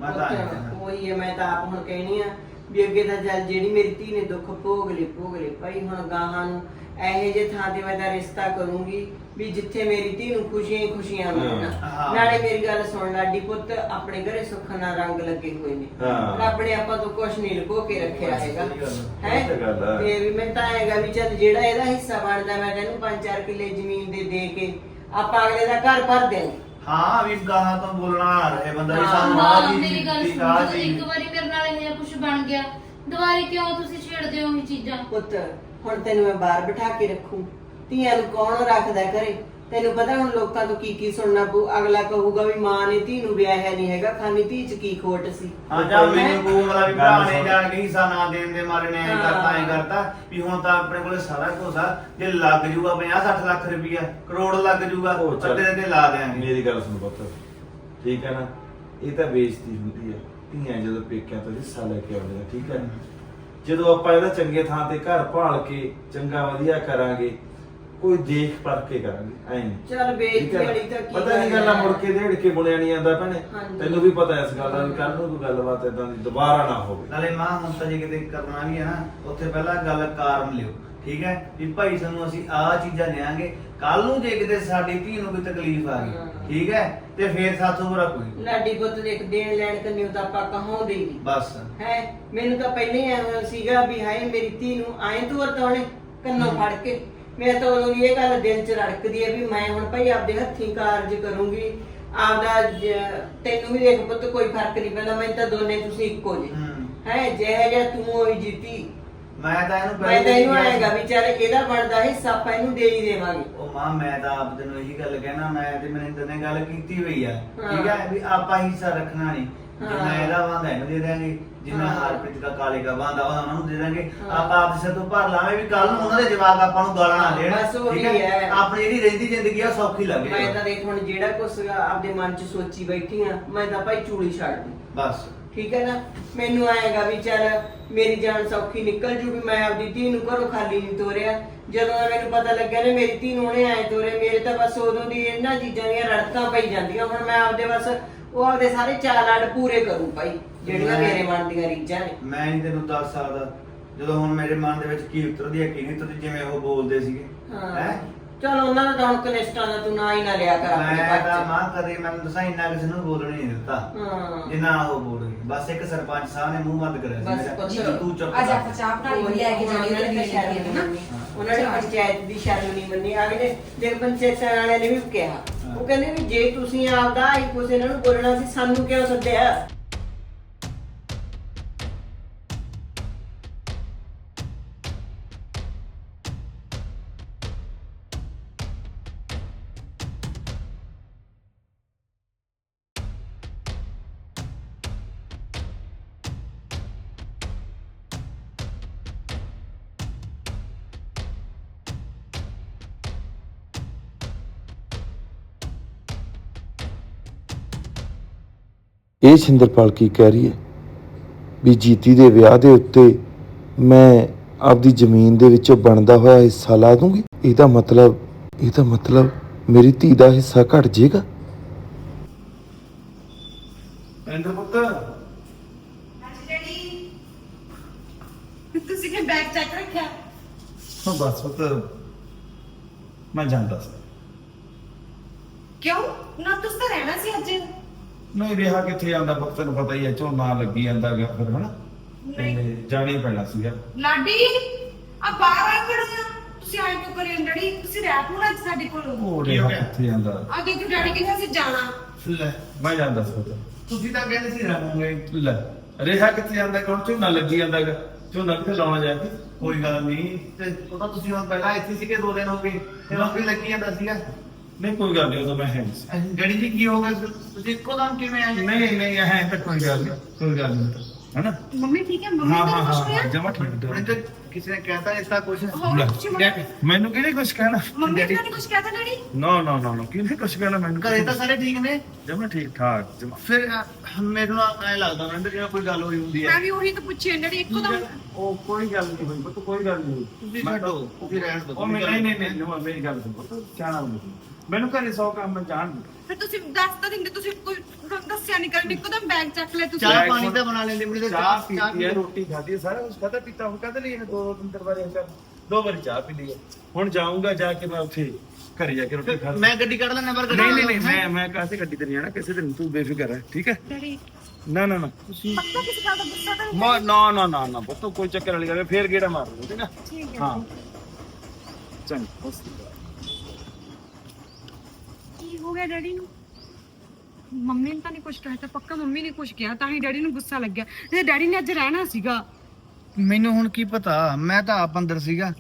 ਮੈਂ ਤਾਂ ਉਹੀ ਹੈ। ਮੈਂ ਤਾਂ ਆਪ ਹੁਣ ਕਹਿਣੀ ਆ ਵੀ ਅੱਗੇ ਤਾਂ ਜਦ ਜਿਹੜੀ ਮੇਰੀ ਧੀ ਨੇ ਦੁੱਖ ਭੋਗ ਲਏ ਭੋਗ ਲਏ। ਭਾਈ ਹੁਣ ਗਾਹਾਂ ਨੂੰ ਇਹੋ ਜੇ ਥਾਂ ਤੇ ਮੈਂ ਤਾਂ ਰਿਸ਼ਤਾ ਕਰੂੰਗੀ ਵੀ ਜਿੱਥੇ ਮੇਰੀ ਧੀ ਨੂੰ ਖੁਸ਼ੀਆਂ ਹੀ ਖੁਸ਼ੀਆਂ ਮਿਲਣ ਹਾਂ। ਨਾਲੇ ਮੇਰੀ ਗੱਲ ਸੁਣ ਲਾਡੀ ਪੁੱਤ ਆਪਣੇ ਘਰੇ ਸੁੱਖ ਨਾਲ ਰੰਗ ਲੱਗੇ ਹੋਏ ਨੇ ਹਾਂ। ਰੱਬ ਨੇ ਆਪਾਂ ਤੋਂ ਕੁਝ ਨਹੀਂ ਲੁਕੋ ਕੇ ਰੱਖਿਆ ਹੈਗਾ ਸਹੀ ਗੱਲ ਹੈ। ਇਹ ਤਾਂ ਗੱਲ ਹੈ ਹੈ। ਤੇ ਵੀ ਮੈਂ ਤਾਂ ਹੈਗਾ ਵੀ ਚੱਲ ਜਿਹੜਾ ਇਹਦਾ ਹਿੱਸਾ ਬਣਦਾ ਮੈਂ ਤੈਨੂੰ 5-4 ਕਿੱਲੇ ਜ਼ਮੀਨ ਦੇ ਦੇ ਕੇ ਆਪਾਂ ਅਗਲੇ ਦਾ ਘਰ ਭਰ ਦੇਵਾਂਗੇ ਹਾਂ ਵੀ ਗਾਹਾਂ ਤੋਂ ਬੋਲਣਾ ਆ ਰਹੇ ਬੰਦਾ ਵੀ ਸਾਨੂੰ ਆਹ ਹਾਂ ਮੇਰੀ ਗੱਲ ਸੁਣੋ ਇੱਕ ਵਾਰੀ ਮੇਰੇ ਨਾਲ ਇਹ ਕੁਝ ਬਣ ਗਿਆ ਦੁਬਾਰੇ ਕਿਉਂ ਤੁਸੀਂ ਛੇੜਦੇ ਹੋ ਇਹ ਚੀਜ਼ਾਂ ਪੁੱਤ ਹੁਣ ਤੈਨੂੰ ਮੈਂ ਬਾਹਰ ਬਿਠਾ ਕੇ ਰੱਖੂ। ਧੀਆਂ ਨੂੰ ਕੌਣ ਰੱਖਦਾ ਘਰੇ ਤੈਨੂੰ ਪਤਾ ਹੁਣ ਲੋਕਾਂ ਤੋਂ ਕੀ ਕੀ ਸੁਣਨਾ ਪਊ। ਅਗਲਾ ਕਹੂਗਾ ਵੀ ਮਾਂ ਨੇ ਧੀ ਨੂੰ ਵਿਆਹਿਆ ਨਹੀਂ ਹੈਗਾ। ਖਾਨੀ ਧੀ ਚ ਕੀ ਖੋਟ ਸੀ? ਹਾਂ ਜਾਂ ਮੈਨੂੰ ਕੋ ਵਾਲਾ ਵੀ ਭਰਾ ਨੇ ਗੱਲ ਜਾਣ ਕੇ ਹਿੱਸਾ ਨਾ ਦੇਣ ਦੇ ਮਾਰੇ ਨੇ ਐਂ ਕਰਤਾ ਐਂ ਕਰਤਾ ਵੀ ਹੁਣ ਤਾਂ ਆਪਣੇ ਕੋਲੇ ਸਾਰਾ ਕੁਝ ਆ। ਜੇ ਲੱਗ ਜੂਗਾ 50 60 ਲੱਖ ਰੁਪਈਆ ਕਰੋੜ ਲੱਗ ਜੂਗਾ ਉਹ ਚੱਲ। ਅੱਧੇ ਤੇ ਲਾ ਦੇਾਂਗੇ ਮੇਰੀ ਗੱਲ ਸੁਣ ਪੁੱਤ। ਠੀਕ ਹੈ ਨਾ? ਇਹ ਤਾਂ ਬੇਇੱਜ਼ਤੀ ਹੁੰਦੀ ਹੈ ਧੀਆਂ ਜਦੋਂ ਪੇਕਿਆਂ ਤੋਂ ਹਿੱਸਾ ਲੈ ਕੇ ਆਉਂਦੇ ਨੇ ਠੀਕ ਹੈ ਜਦੋਂ ਆਪਾਂ ਇਹਦਾ ਚੰਗੇ ਥਾਂ ਤੇ ਘਰ ਭਾਲ ਕੇ ਚੰਗਾ ਵਧੀਆ ਕਰਾਂਗੇ ਕੋਈ ਦੇਖ ਪਰਖ ਕੇ ਕਰਾਂਗੇ ਐ ਨਹੀਂ ਚੱਲ ਬੇਇੱਜ਼ਤੀ ਠੀਕ ਹੈ? ਵਾਲੀ ਤਾਂ ਕੀ ਪਤਾ ਨਹੀਂ ਗੱਲ। ਮੁੜ ਕੇ ਦੇੜ ਕੇ ਬੁਣਿਆ ਨਹੀਂ ਆਂਦਾ ਭੈਣੇ ਹਾਂਜੀ। ਤੈਨੂੰ ਵੀ ਪਤਾ ਇਸ ਗੱਲ ਦਾ ਵੀ ਕੱਲ ਨੂੰ ਕੋਈ ਗੱਲਬਾਤ ਇਦਾਂ ਦੀ ਦੁਬਾਰਾ ਨਾ ਹੋਵੇ ਨਾਲੇ ਮਾਂ ਹੁਣ ਤਾਂ ਜੇ ਕਿਤੇ ਕਰਨਾ ਵੀ ਹੈ ਨਾ ਉੱਥੇ ਪਹਿਲਾਂ ਗੱਲ ਕਾਰਨ ਲਿਓ ਠੀਕ ਹੈ? ਵੀ ਭਾਈ ਸਾਨੂੰ ਅਸੀਂ ਆਹ ਚੀਜ਼ਾਂ ਲਿਆਂਗੇ ਕੱਲ ਨੂੰ ਜੇ ਕਿਤੇ ਸਾਡੀ ਧੀ ਨੂੰ ਕੋਈ ਤਕਲੀਫ ਆ ਗਈ। ਠੀਕ ਹੈ? ਤੇ ਫੇਰ ਸਾਥੋਂ ਬੁਰਾ ਕੋਈ ਲਾਡੀ ਪੁੱਤ ਦੇਖ ਦੇਣ ਲੈਣ ਕੰਨਿਓ ਤਾਂ ਆਪਾਂ ਕਹਾਉਂਦੇ ਹੀ ਨਹੀਂ। ਬਸ। ਹੈ? ਮੈਨੂੰ ਤਾਂ ਪਹਿਲਾਂ ਹੀ ਐਵੇਂ ਸੀਗਾ ਵੀ ਹਾਏ ਮੇਰੀ ਧੀ ਨੂੰ ਆਏ ਤੂੰ ਵਰਤਾਉਣੇ ਕੰਨੋਂ ਫੜ ਕੇ। ਮੈਂ ਤਾਂ ਉਦੋਂ ਦੀ ਇਹ ਗੱਲ ਦਿਲ 'ਚ ਰੜਕਦੀ ਹੈ ਵੀ ਮੈਂ ਹੁਣ ਭਾਈ ਆਪਦੇ ਹੱਥੀਂ ਕਾਰਜ ਕਰੂੰਗੀ। ਆਪਦਾ ਤੈਨੂੰ ਵੀ ਦੇਖ ਪੁੱਤ ਕੋਈ ਫ਼ਰਕ ਨਹੀਂ ਪੈਂਦਾ ਮੈਂ ਤਾਂ ਦੋਨੇ ਤੁਸੀਂ ਇੱਕੋ ਜੇ ਹੂੰ। ਹੈ? ਜਿਹੇ ਜਿਹਾ ਤੂੰ ਹੋਈ ਜੀਤੀ ਮੈਂ ਤਾਂ ਇਹਨੂੰ ਮੈਂ ਪਹਿਲੇ ਤਾਂ ਇਹਨੂੰ ਕਿਹਾ ਸੀ। ਆਏਗਾ ਵੀ ਚੱਲ ਇਹਦਾ ਬਣਦਾ ਹਿੱਸਾ ਆਪਾਂ ਇਹਨੂੰ ਦੇ ਹੀ ਦੇਵਾਂਗੇ ਉਹ ਮਾਂ ਮੈਂ ਤਾਂ ਆਪ ਤੈਨੂੰ ਇਹੀ ਗੱਲ ਕਹਿਣਾ ਮੈਂ ਤੇ ਮਨਿੰਦਰ ਨੇ ਗੱਲ ਕੀਤੀ ਹੋਈ ਆ ਹਾਂ। ਠੀਕ ਹੈ ਵੀ ਆਪਾਂ ਹਿੱਸਾ ਰੱਖਣਾ ਨਹੀਂ ਜਿੰਨਾ ਹਾਂ। ਇਹਦਾ ਬੰਦਾ ਇਹਨੂੰ ਦੇ ਦਾਂਗੇ ਜਿੰਨਾ ਹਾਂ। ਹਾਰਪ੍ਰੀਤ ਦਾ ਕਾਲੇ ਦਾ ਬੰਦਾ ਉਹਨਾਂ ਨੂੰ ਦੇ ਦਾਂਗੇ ਹਾਂ। ਆਪਾਂ ਆਪ ਸਿਰ ਤੋਂ ਭਰ ਲਾਵੇਂ ਵੀ ਕੱਲ ਨੂੰ ਉਹਨਾਂ ਦੇ ਜਵਾਬ ਆਪਾਂ ਨੂੰ ਗਾਲਾਂ ਨਾ ਦੇਣ ਬਸ ਉਹੀ ਠੀਕ ਹੈ। ਆਪਣੀ ਜਿਹੜੀ ਰਹਿੰਦੀ ਜ਼ਿੰਦਗੀ ਆ ਸੌਖੀ ਲੱਗੇ ਮੈਂ ਤਾਂ ਦੇਖ ਹੁਣ ਜਿਹੜਾ ਕੁਛ ਆਪਦੇ ਮਨ 'ਚ ਸੋਚੀ ਬੈਠੀ ਆ ਮੈਂ ਤਾਂ ਭਾਈ ਚੂੜੀ ਛੱਡ ਦੂੰ ਬਸ ਠੀਕ ਹੈ ਨਾ? ਮੈਨੂੰ ਆਏਗਾ ਵੀ ਚੱਲ ਮੇਰੀ ਜਾਨ ਸੌਖੀ ਨਿਕਲ ਜੂ ਵੀ ਮੈਂ ਆਪਦੀ ਧੀ ਨੂੰ ਘਰੋਂ ਖਾਲੀ ਨਹੀਂ ਤੋਰਿਆ। ਜਦੋਂ ਦਾ ਮੈਨੂੰ ਪਤਾ ਲੱਗਿਆ ਨਾ ਮੇਰੀ ਧੀ ਨੂੰ ਉਹਨੇ ਐ ਤੋਰੇ ਮੇਰੇ ਤਾਂ ਬਸ ਉਦੋਂ ਦੀ ਇਹਨਾਂ ਚੀਜ਼ਾਂ ਦੀਆਂ ਰੜਕਾਂ ਪਈ ਜਾਂਦੀਆਂ। ਹੁਣ ਮੈਂ ਆਪਦੇ ਬਸ ਉਹ ਆਪਦੇ ਸਾਰੇ ਚਾਲ ਆੜ ਪੂਰੇ ਕਰੂੰ ਭਾਈ ਜਿਹੜੀਆਂ ਮੈਂ- ਮੇਰੇ ਮਨ ਦੀਆਂ ਰੀਝਾਂ ਨੇ। ਮੈਂ ਨਹੀਂ ਤੈਨੂੰ ਦੱਸ ਸਕਦਾ ਜਦੋਂ ਹੁਣ ਮੇਰੇ ਮਨ ਦੇ ਵਿੱਚ ਕੀ ਉਤਰਦੀ ਹੈ ਕੀ ਨਹੀਂ ਉਤਰਦੀ ਜਿਵੇਂ ਉਹ ਬੋਲਦੇ ਸੀਗੇ। ਹਾਂ। ਚਲ ਉਹਨਾਂ ਦਾ ਤਾਂ ਹੁਣ ਕਨਿਸ਼ਟਾਂ ਦਾ ਤੂੰ ਨਾ ਹੀ ਨਾ ਲਿਆ ਕਰ ਆਪਣੇ ਮੈਂ ਘਰ 'ਚ। ਤਾਂ ਮਾਂ ਕਦੇ ਮੈਨੂੰ ਦੱਸਾਂ ਇੰਨਾ ਕਿਸੇ ਨੂੰ ਬੋਲਣ ਹੀ ਨਹੀਂ ਦਿੱਤਾ। ਹਾਂ। ਜਿੰਨਾ ਉਹ ਬੋਲ ਗਈ ਬਸ ਇੱਕ ਸਰਪੰਚ ਸਾਹਿਬ ਨੇ ਮੂੰਹ ਬੰਦ ਕਰਿਆ ਸੀ ਬਸ ਮੇਰਾ। ਪੁੱਛ। ਕਿ ਤੂੰ ਚੁੱਪ ਅੱਜ ਕਰ। ਆਪਾਂ ਚਾਹ ਬਣਾ ਲਈ ਲੈ ਕੇ ਜਾਣੀ ਉਹਨਾਂ ਨੇ ਨਹੀਂ। ਮੰਨੀ ਉਹਨਾਂ ਨੇ ਪੰਚਾਇਤ ਦੀ ਸ਼ਰਮ ਨਹੀਂ ਮੰਨੀ। ਅਗਲੇ ਦੇ ਪੰਚਾਇਤ ਵਾਲਿਆਂ ਨੇ ਵੀ ਕਿਹਾ। ਉਹ ਕਹਿੰਦੇ ਵੀ ਜੇ ਤੁਸੀਂ ਆਪਦਾ ਹੀ ਕੁਝ ਇਹਨਾਂ ਨੂੰ ਬੋਲਣਾ ਸੀ ਸਾਨੂੰ ਕਿਉਂ ਸੱਦਿਆ? ਇਹ ਛਿੰਦਰਪਾਲ ਕੀ ਕਹਿ ਰਹੀ ਹੈ? ਵੀ ਜੀਤੀ ਦੇ ਵਿਆਹ ਦੇ ਉੱਤੇ ਮੈਂ ਆਪਦੀ ਜ਼ਮੀਨ ਦੇ ਵਿੱਚੋਂ ਬਣਦਾ ਹੋਇਆ ਹਿੱਸਾ ਲਾ ਦੂੰਗੀ? ਇਹਦਾ ਮਤਲਬ ਇਹਦਾ ਮਤਲਬ ਮੇਰੀ ਧੀ ਦਾ ਹਿੱਸਾ ਘਟ ਜਾਏਗਾ ਇੰਦਰ ਪੁੱਤ। ਤੁਸੀਂ ਕਿ ਬੈਗ ਚੱਕ ਰੱਖਿਆ? ਹਾਂ ਬਸ ਪੁੱਤ। ਮੈਂ ਜਾਂਦਾ ਸੀ। ਕਿਉਂ? ਨਾ ਤੁਸੀਂ ਤਾਂ ਰਹਿਣਾ ਸੀ ਅੱਜ। ਨਹੀਂ ਰਿਹਾ ਕਿੱਥੇ ਜਾਂਦਾ ਪੁੱਤ ਤੈਨੂੰ ਪਤਾ ਹੀ ਹੈ ਝੋਨਾ ਲੱਗੀ ਜਾਂਦਾ ਗਿਆ ਫਿਰ ਹਨਾ? ਤੇ ਜਾਣਾ ਪੈਣਾ ਸੀਗਾ। ਲਾਡੀ ਆ ਬਾਹਰ ਆ ਖੜਿਆ ਤੁਸੀਂ ਆਏ ਕਿਉਂ ਕਰੇ ਡੈਡੀ? ਤੁਸੀਂ ਰਹਿ ਪੂਰਾ ਅੱਜ ਸਾਡੇ ਕੋਲ। ਉਹ ਰਿਹਾ ਕਿੱਥੇ ਜਾਂਦਾ? ਅੱਗੇ ਕਿ ਡੈਡੀ ਕਹਿੰਦੇ ਅਸੀਂ ਜਾਣਾ? ਲੈ ਮੈਂ ਜਾਂਦਾ ਸੀ ਪੁੱਤ ਤੁਸੀਂ ਤਾਂ ਕਹਿੰਦੇ ਸੀ ਰਹਾਂਗੇ ਲੈ ਰਿਹਾ ਕਿੱਥੇ ਜਾਂਦਾ ਕੌਣ? ਝੋਨਾ ਲੱਗੀ ਜਾਂਦਾਗਾ ਝੋਨਾ ਕਿੱਥੇ ਲਾਉਣਾ ਜਾ ਕੇ? ਕੋਈ ਗੱਲ ਨਹੀਂ ਤੇ ਉਹ ਤਾਂ ਤੁਸੀਂ ਹੁਣ ਪਹਿਲਾਂ ਇੱਥੇ ਸੀਗੇ ਦੋ ਦਿਨ ਹੋ ਗਏ ਤੇ ਨੌਕਰੀ ਲੱਗੀ ਜਾਂਦਾ ਸੀਗਾ। ਨਹੀਂ ਕੋਈ ਗੱਲ ਨਹੀਂ ਉਹ ਤਾਂ ਮੈਂ ਹੈ ਨਹੀਂ। ਡੈਡੀ ਜੀ ਕੀ ਹੋ ਗਿਆ? ਤੁਸੀਂ ਇੱਕੋ ਦਮ ਕਿਵੇਂ ਆਏ? ਨਹੀਂ ਨਹੀਂ ਹੈ ਤਾਂ ਕੋਈ ਗੱਲ ਨਹੀਂ ਕੋਈ ਗੱਲ ਨਹੀਂ ਹਨਾ? ਮੰਮੀ ਠੀਕ ਹੈ ਮੰਮੀ ਹਾਂ ਹਾਂ ਜਮਾ ਠੀਕ ਹੈ ਤਾਂ ਕਿਸੇ ਨੇ ਕਹਿਤਾ ਇਸ ਦਾ ਕੁਝ ਮੈਨੂੰ ਕਿਹਨੇ ਕੁਝ ਕਹਿਣਾ? ਮੰਮੀ ਨੇ ਕੁਝ ਕਹਿਤਾ ਡੈਡੀ? ਨਾ ਨਾ ਨਾ ਨਾ ਕਿਹਨੇ ਕੁਝ ਕਹਿਣਾ ਮੈਨੂੰ? ਘਰੇ ਤਾਂ ਸਾਰੇ ਠੀਕ ਨੇ। ਜਮਾ ਠੀਕ ਠਾਕ ਜਮਾ। ਫਿਰ ਮੈਨੂੰ ਐ ਲੱਗਦਾ ਮੈਨੂੰ ਜਿਵੇਂ ਕੋਈ ਗੱਲ ਹੋਈ ਹੁੰਦੀ ਹੈ। ਮੈਂ ਵੀ ਉਹੀ ਤਾਂ ਪੁੱਛਿਆ ਡੈਡੀ ਇੱਕੋ ਦਮ। ਉਹ ਕੋਈ ਗੱਲ ਨਹੀਂ ਹੋਈ ਕੋਈ ਗੱਲ ਨਹੀਂ ਤੁਸੀਂ ਛੱਡੋ ਤੁਸੀਂ ਰਹਿਣ ਦਿਓ ਉਹ ਮੈਂ ਨਹੀਂ ਨਹੀਂ ਨਹੀਂ ਜਮਾਂ ਮੇਰੀ ਗੱਲ ਸੁਣ ਪੁੱਤ ਚਾਣਾ ਮੈਨੂੰ ਘਰੇ ਸੌ ਕੰਮ ਮੈਂ ਜਾਣ ਫਿਰ ਤੁਸੀਂ ਦੱਸ ਤਾਂ ਦਿੰਦੇ ਤੁਸੀਂ ਕੋਈ ਤੁਹਾਨੂੰ ਦੱਸਿਆ ਨਹੀਂ ਕਰਨ ਇੱਕੋ ਦਮ ਬੈਗ ਚੱਕ ਲਿਆ ਤੁਸੀਂ। ਚਾਹ ਪਾਣੀ ਤਾਂ ਬਣਾ ਲੈਂਦੇ ਮੈਨੂੰ ਤਾਂ ਚਾਹ ਪੀਤੀ ਹੈ ਰੋਟੀ ਖਾਧੀ ਹੈ ਸਾਰਾ ਕੁਝ ਖਾਧਾ ਪੀਤਾ ਹੁਣ ਕਦ ਲਈ ਦੋ ਦੋ ਤਿੰਨ ਤਿੰਨ ਵਾਰੀ ਕਰ ਦੋ ਵਾਰੀ ਚਾਹ ਪੀ ਲਈ ਹੈ। ਹੁਣ ਜਾਊਂਗਾ ਜਾ ਕੇ ਮੈਂ ਉੱਥੇ ਘਰੇ ਜਾ ਕੇ ਰੋਟੀ ਖਾ ਮੈਂ ਗੱਡੀ ਕੱਢ ਲੈਣਾ ਪਰ ਨਹੀਂ ਨਹੀਂ ਨਹੀਂ ਮੈਂ ਮੈਂ ਕਾਸੇ ਗੱਡੀ ਤੇ ਨਹੀਂ ਆਣਾ ਕਿਸੇ ਦਿਨ ਤੂੰ ਬੇਫਿਕਰ ਹੈ ਠੀਕ ਹੈ? ਡੈਡੀ ਨਾ ਨਾ ਨਾ। ਪੱਕਾ ਕਿਸੇ ਗੱਲ ਦਾ ਗੁੱਸਾ ਤਾਂ ਨਹੀਂ ਮਾ ਨਾ ਨਾ ਨਾ ਨਾ ਪੁੱਤ ਕੋਈ ਚੱਕਰ ਵਾਲੀ ਗੱਲ ਨਹੀਂ, ਫੇਰ ਗੇੜਾ ਮਾਰ ਲਓ ਠੀਕ ਹੈ? ਠੀਕ ਹੈ। ਹਾਂ। ਚੰਗਾ ਬਸ ਹੋ ਗਿਆ ਡੈਡੀ ਨੂੰ? ਮੰਮੀ ਨੇ ਤਾਂ ਨਹੀਂ ਕੁਝ ਕਹਿਤਾ ਪੱਕਾ ਮੰਮੀ ਨੇ ਕੁਝ ਕਿਹਾ ਤਾਂ ਹੀ ਡੈਡੀ ਨੂੰ ਗੁੱਸਾ ਲੱਗਿਆ। ਤੇ ਡੈਡੀ ਨੇ ਅੱਜ ਰਹਿਣਾ ਸੀਗਾ। ਮੈਨੂੰ ਹੁਣ ਕੀ ਪਤਾ ਮੈਂ ਤਾਂ ਆਪ ਅੰਦਰ ਸੀਗਾ।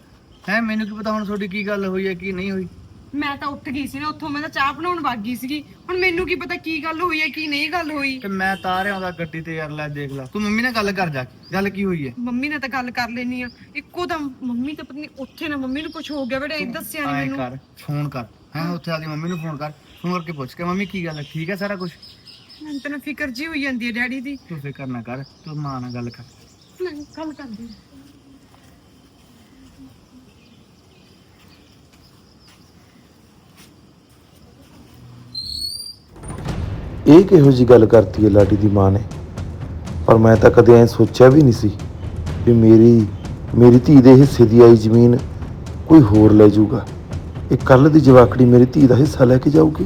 ਹੈ ਮੈਨੂੰ ਕੀ ਪਤਾ ਹੁਣ ਤੁਹਾਡੀ ਕੀ ਗੱਲ ਹੋਈ ਹੈ ਕੀ ਨਹੀਂ ਹੋਈ? ਮੈਂ ਤਾਂ ਉੱਠ ਗਈ ਸੀ ਨਾ ਉੱਥੋਂ ਮੈਂ ਤਾਂ ਚਾਹ ਬਣਾਉਣ ਵਗ ਗਈ ਸੀਗੀ। ਹੁਣ ਮੈਨੂੰ ਕੀ ਪਤਾ ਕੀ ਗੱਲ ਹੋਈ ਹੈ ਕੀ ਨਹੀਂ ਗੱਲ ਹੋਈ। ਤੇ ਮੈਂ ਤਾਂ ਰਿਹਾ ਉਹਦਾ ਗੱਡੀ ਤੇ ਯਾਰ ਲੈ ਦੇਖ ਲੈ। ਤੂੰ ਮੰਮੀ ਨਾਲ ਗੱਲ ਕਰ ਜਾ ਕੇ। ਗੱਲ ਕੀ ਹੋਈ ਹੈ? ਮੰਮੀ ਨਾਲ ਤਾਂ ਗੱਲ ਕਰ ਲੈਣੀ ਆ ਇੱਕੋ ਦਮ ਮੰਮੀ ਤਾਂ ਪਤਾ ਨਹੀਂ ਉੱਥੇ ਨਾ ਮੰਮੀ ਨੂੰ ਕੁਝ ਹੋ ਗਿਆ ਬੇਟਾ ਇਹ ਦੱਸਿਆ ਨਹੀਂ ਮੈਨੂੰ। ਕਰ ਫੋਨ ਕਰ। ਹੈ ਉੱਥੇ ਆਦੀ ਮੰਮੀ ਨੂੰ ਫੋਨ ਕਰ। ਫੋਨ ਕਰਕੇ ਪੁੱਛ ਕੇ ਮੰਮੀ ਕੀ ਗੱਲ ਹੈ ਠੀਕ ਹੈ ਸਾਰਾ ਕੁਝ ਮੈਨੂੰ ਤਾਂ ਨਾ ਫਿਕਰ ਜੀ ਹੋਈ ਜਾਂਦੀ ਹੈ ਡੈਡੀ ਦੀ। ਤੂੰ ਫਿਕਰ ਨਾ ਕਰ ਤੂੰ ਮਾਂ ਨਾਲ ਗੱਲ ਕਰ। ਮੈਂ ਗੱਲ ਕਰਦੀ ਹਾਂ। ਇਹ ਕਿਹੋ ਜੀ ਗੱਲ ਕਰਤੀ ਹੈ ਲਾਡੀ ਦੀ ਮਾਂ ਨੇ? ਪਰ ਮੈਂ ਤਾਂ ਕਦੇ ਐ ਸੋਚਿਆ ਵੀ ਨਹੀਂ ਸੀ ਵੀ ਮੇਰੀ ਮੇਰੀ ਧੀ ਦੇ ਹਿੱਸੇ ਦੀ ਆਈ ਜ਼ਮੀਨ ਕੋਈ ਹੋਰ ਲੈ ਜਾਊਗਾ। ਇਹ ਕੱਲ ਦੀ ਜਵਾਕੜੀ ਮੇਰੀ ਧੀ ਦਾ ਹਿੱਸਾ ਲੈ ਕੇ ਜਾਊਗੀ?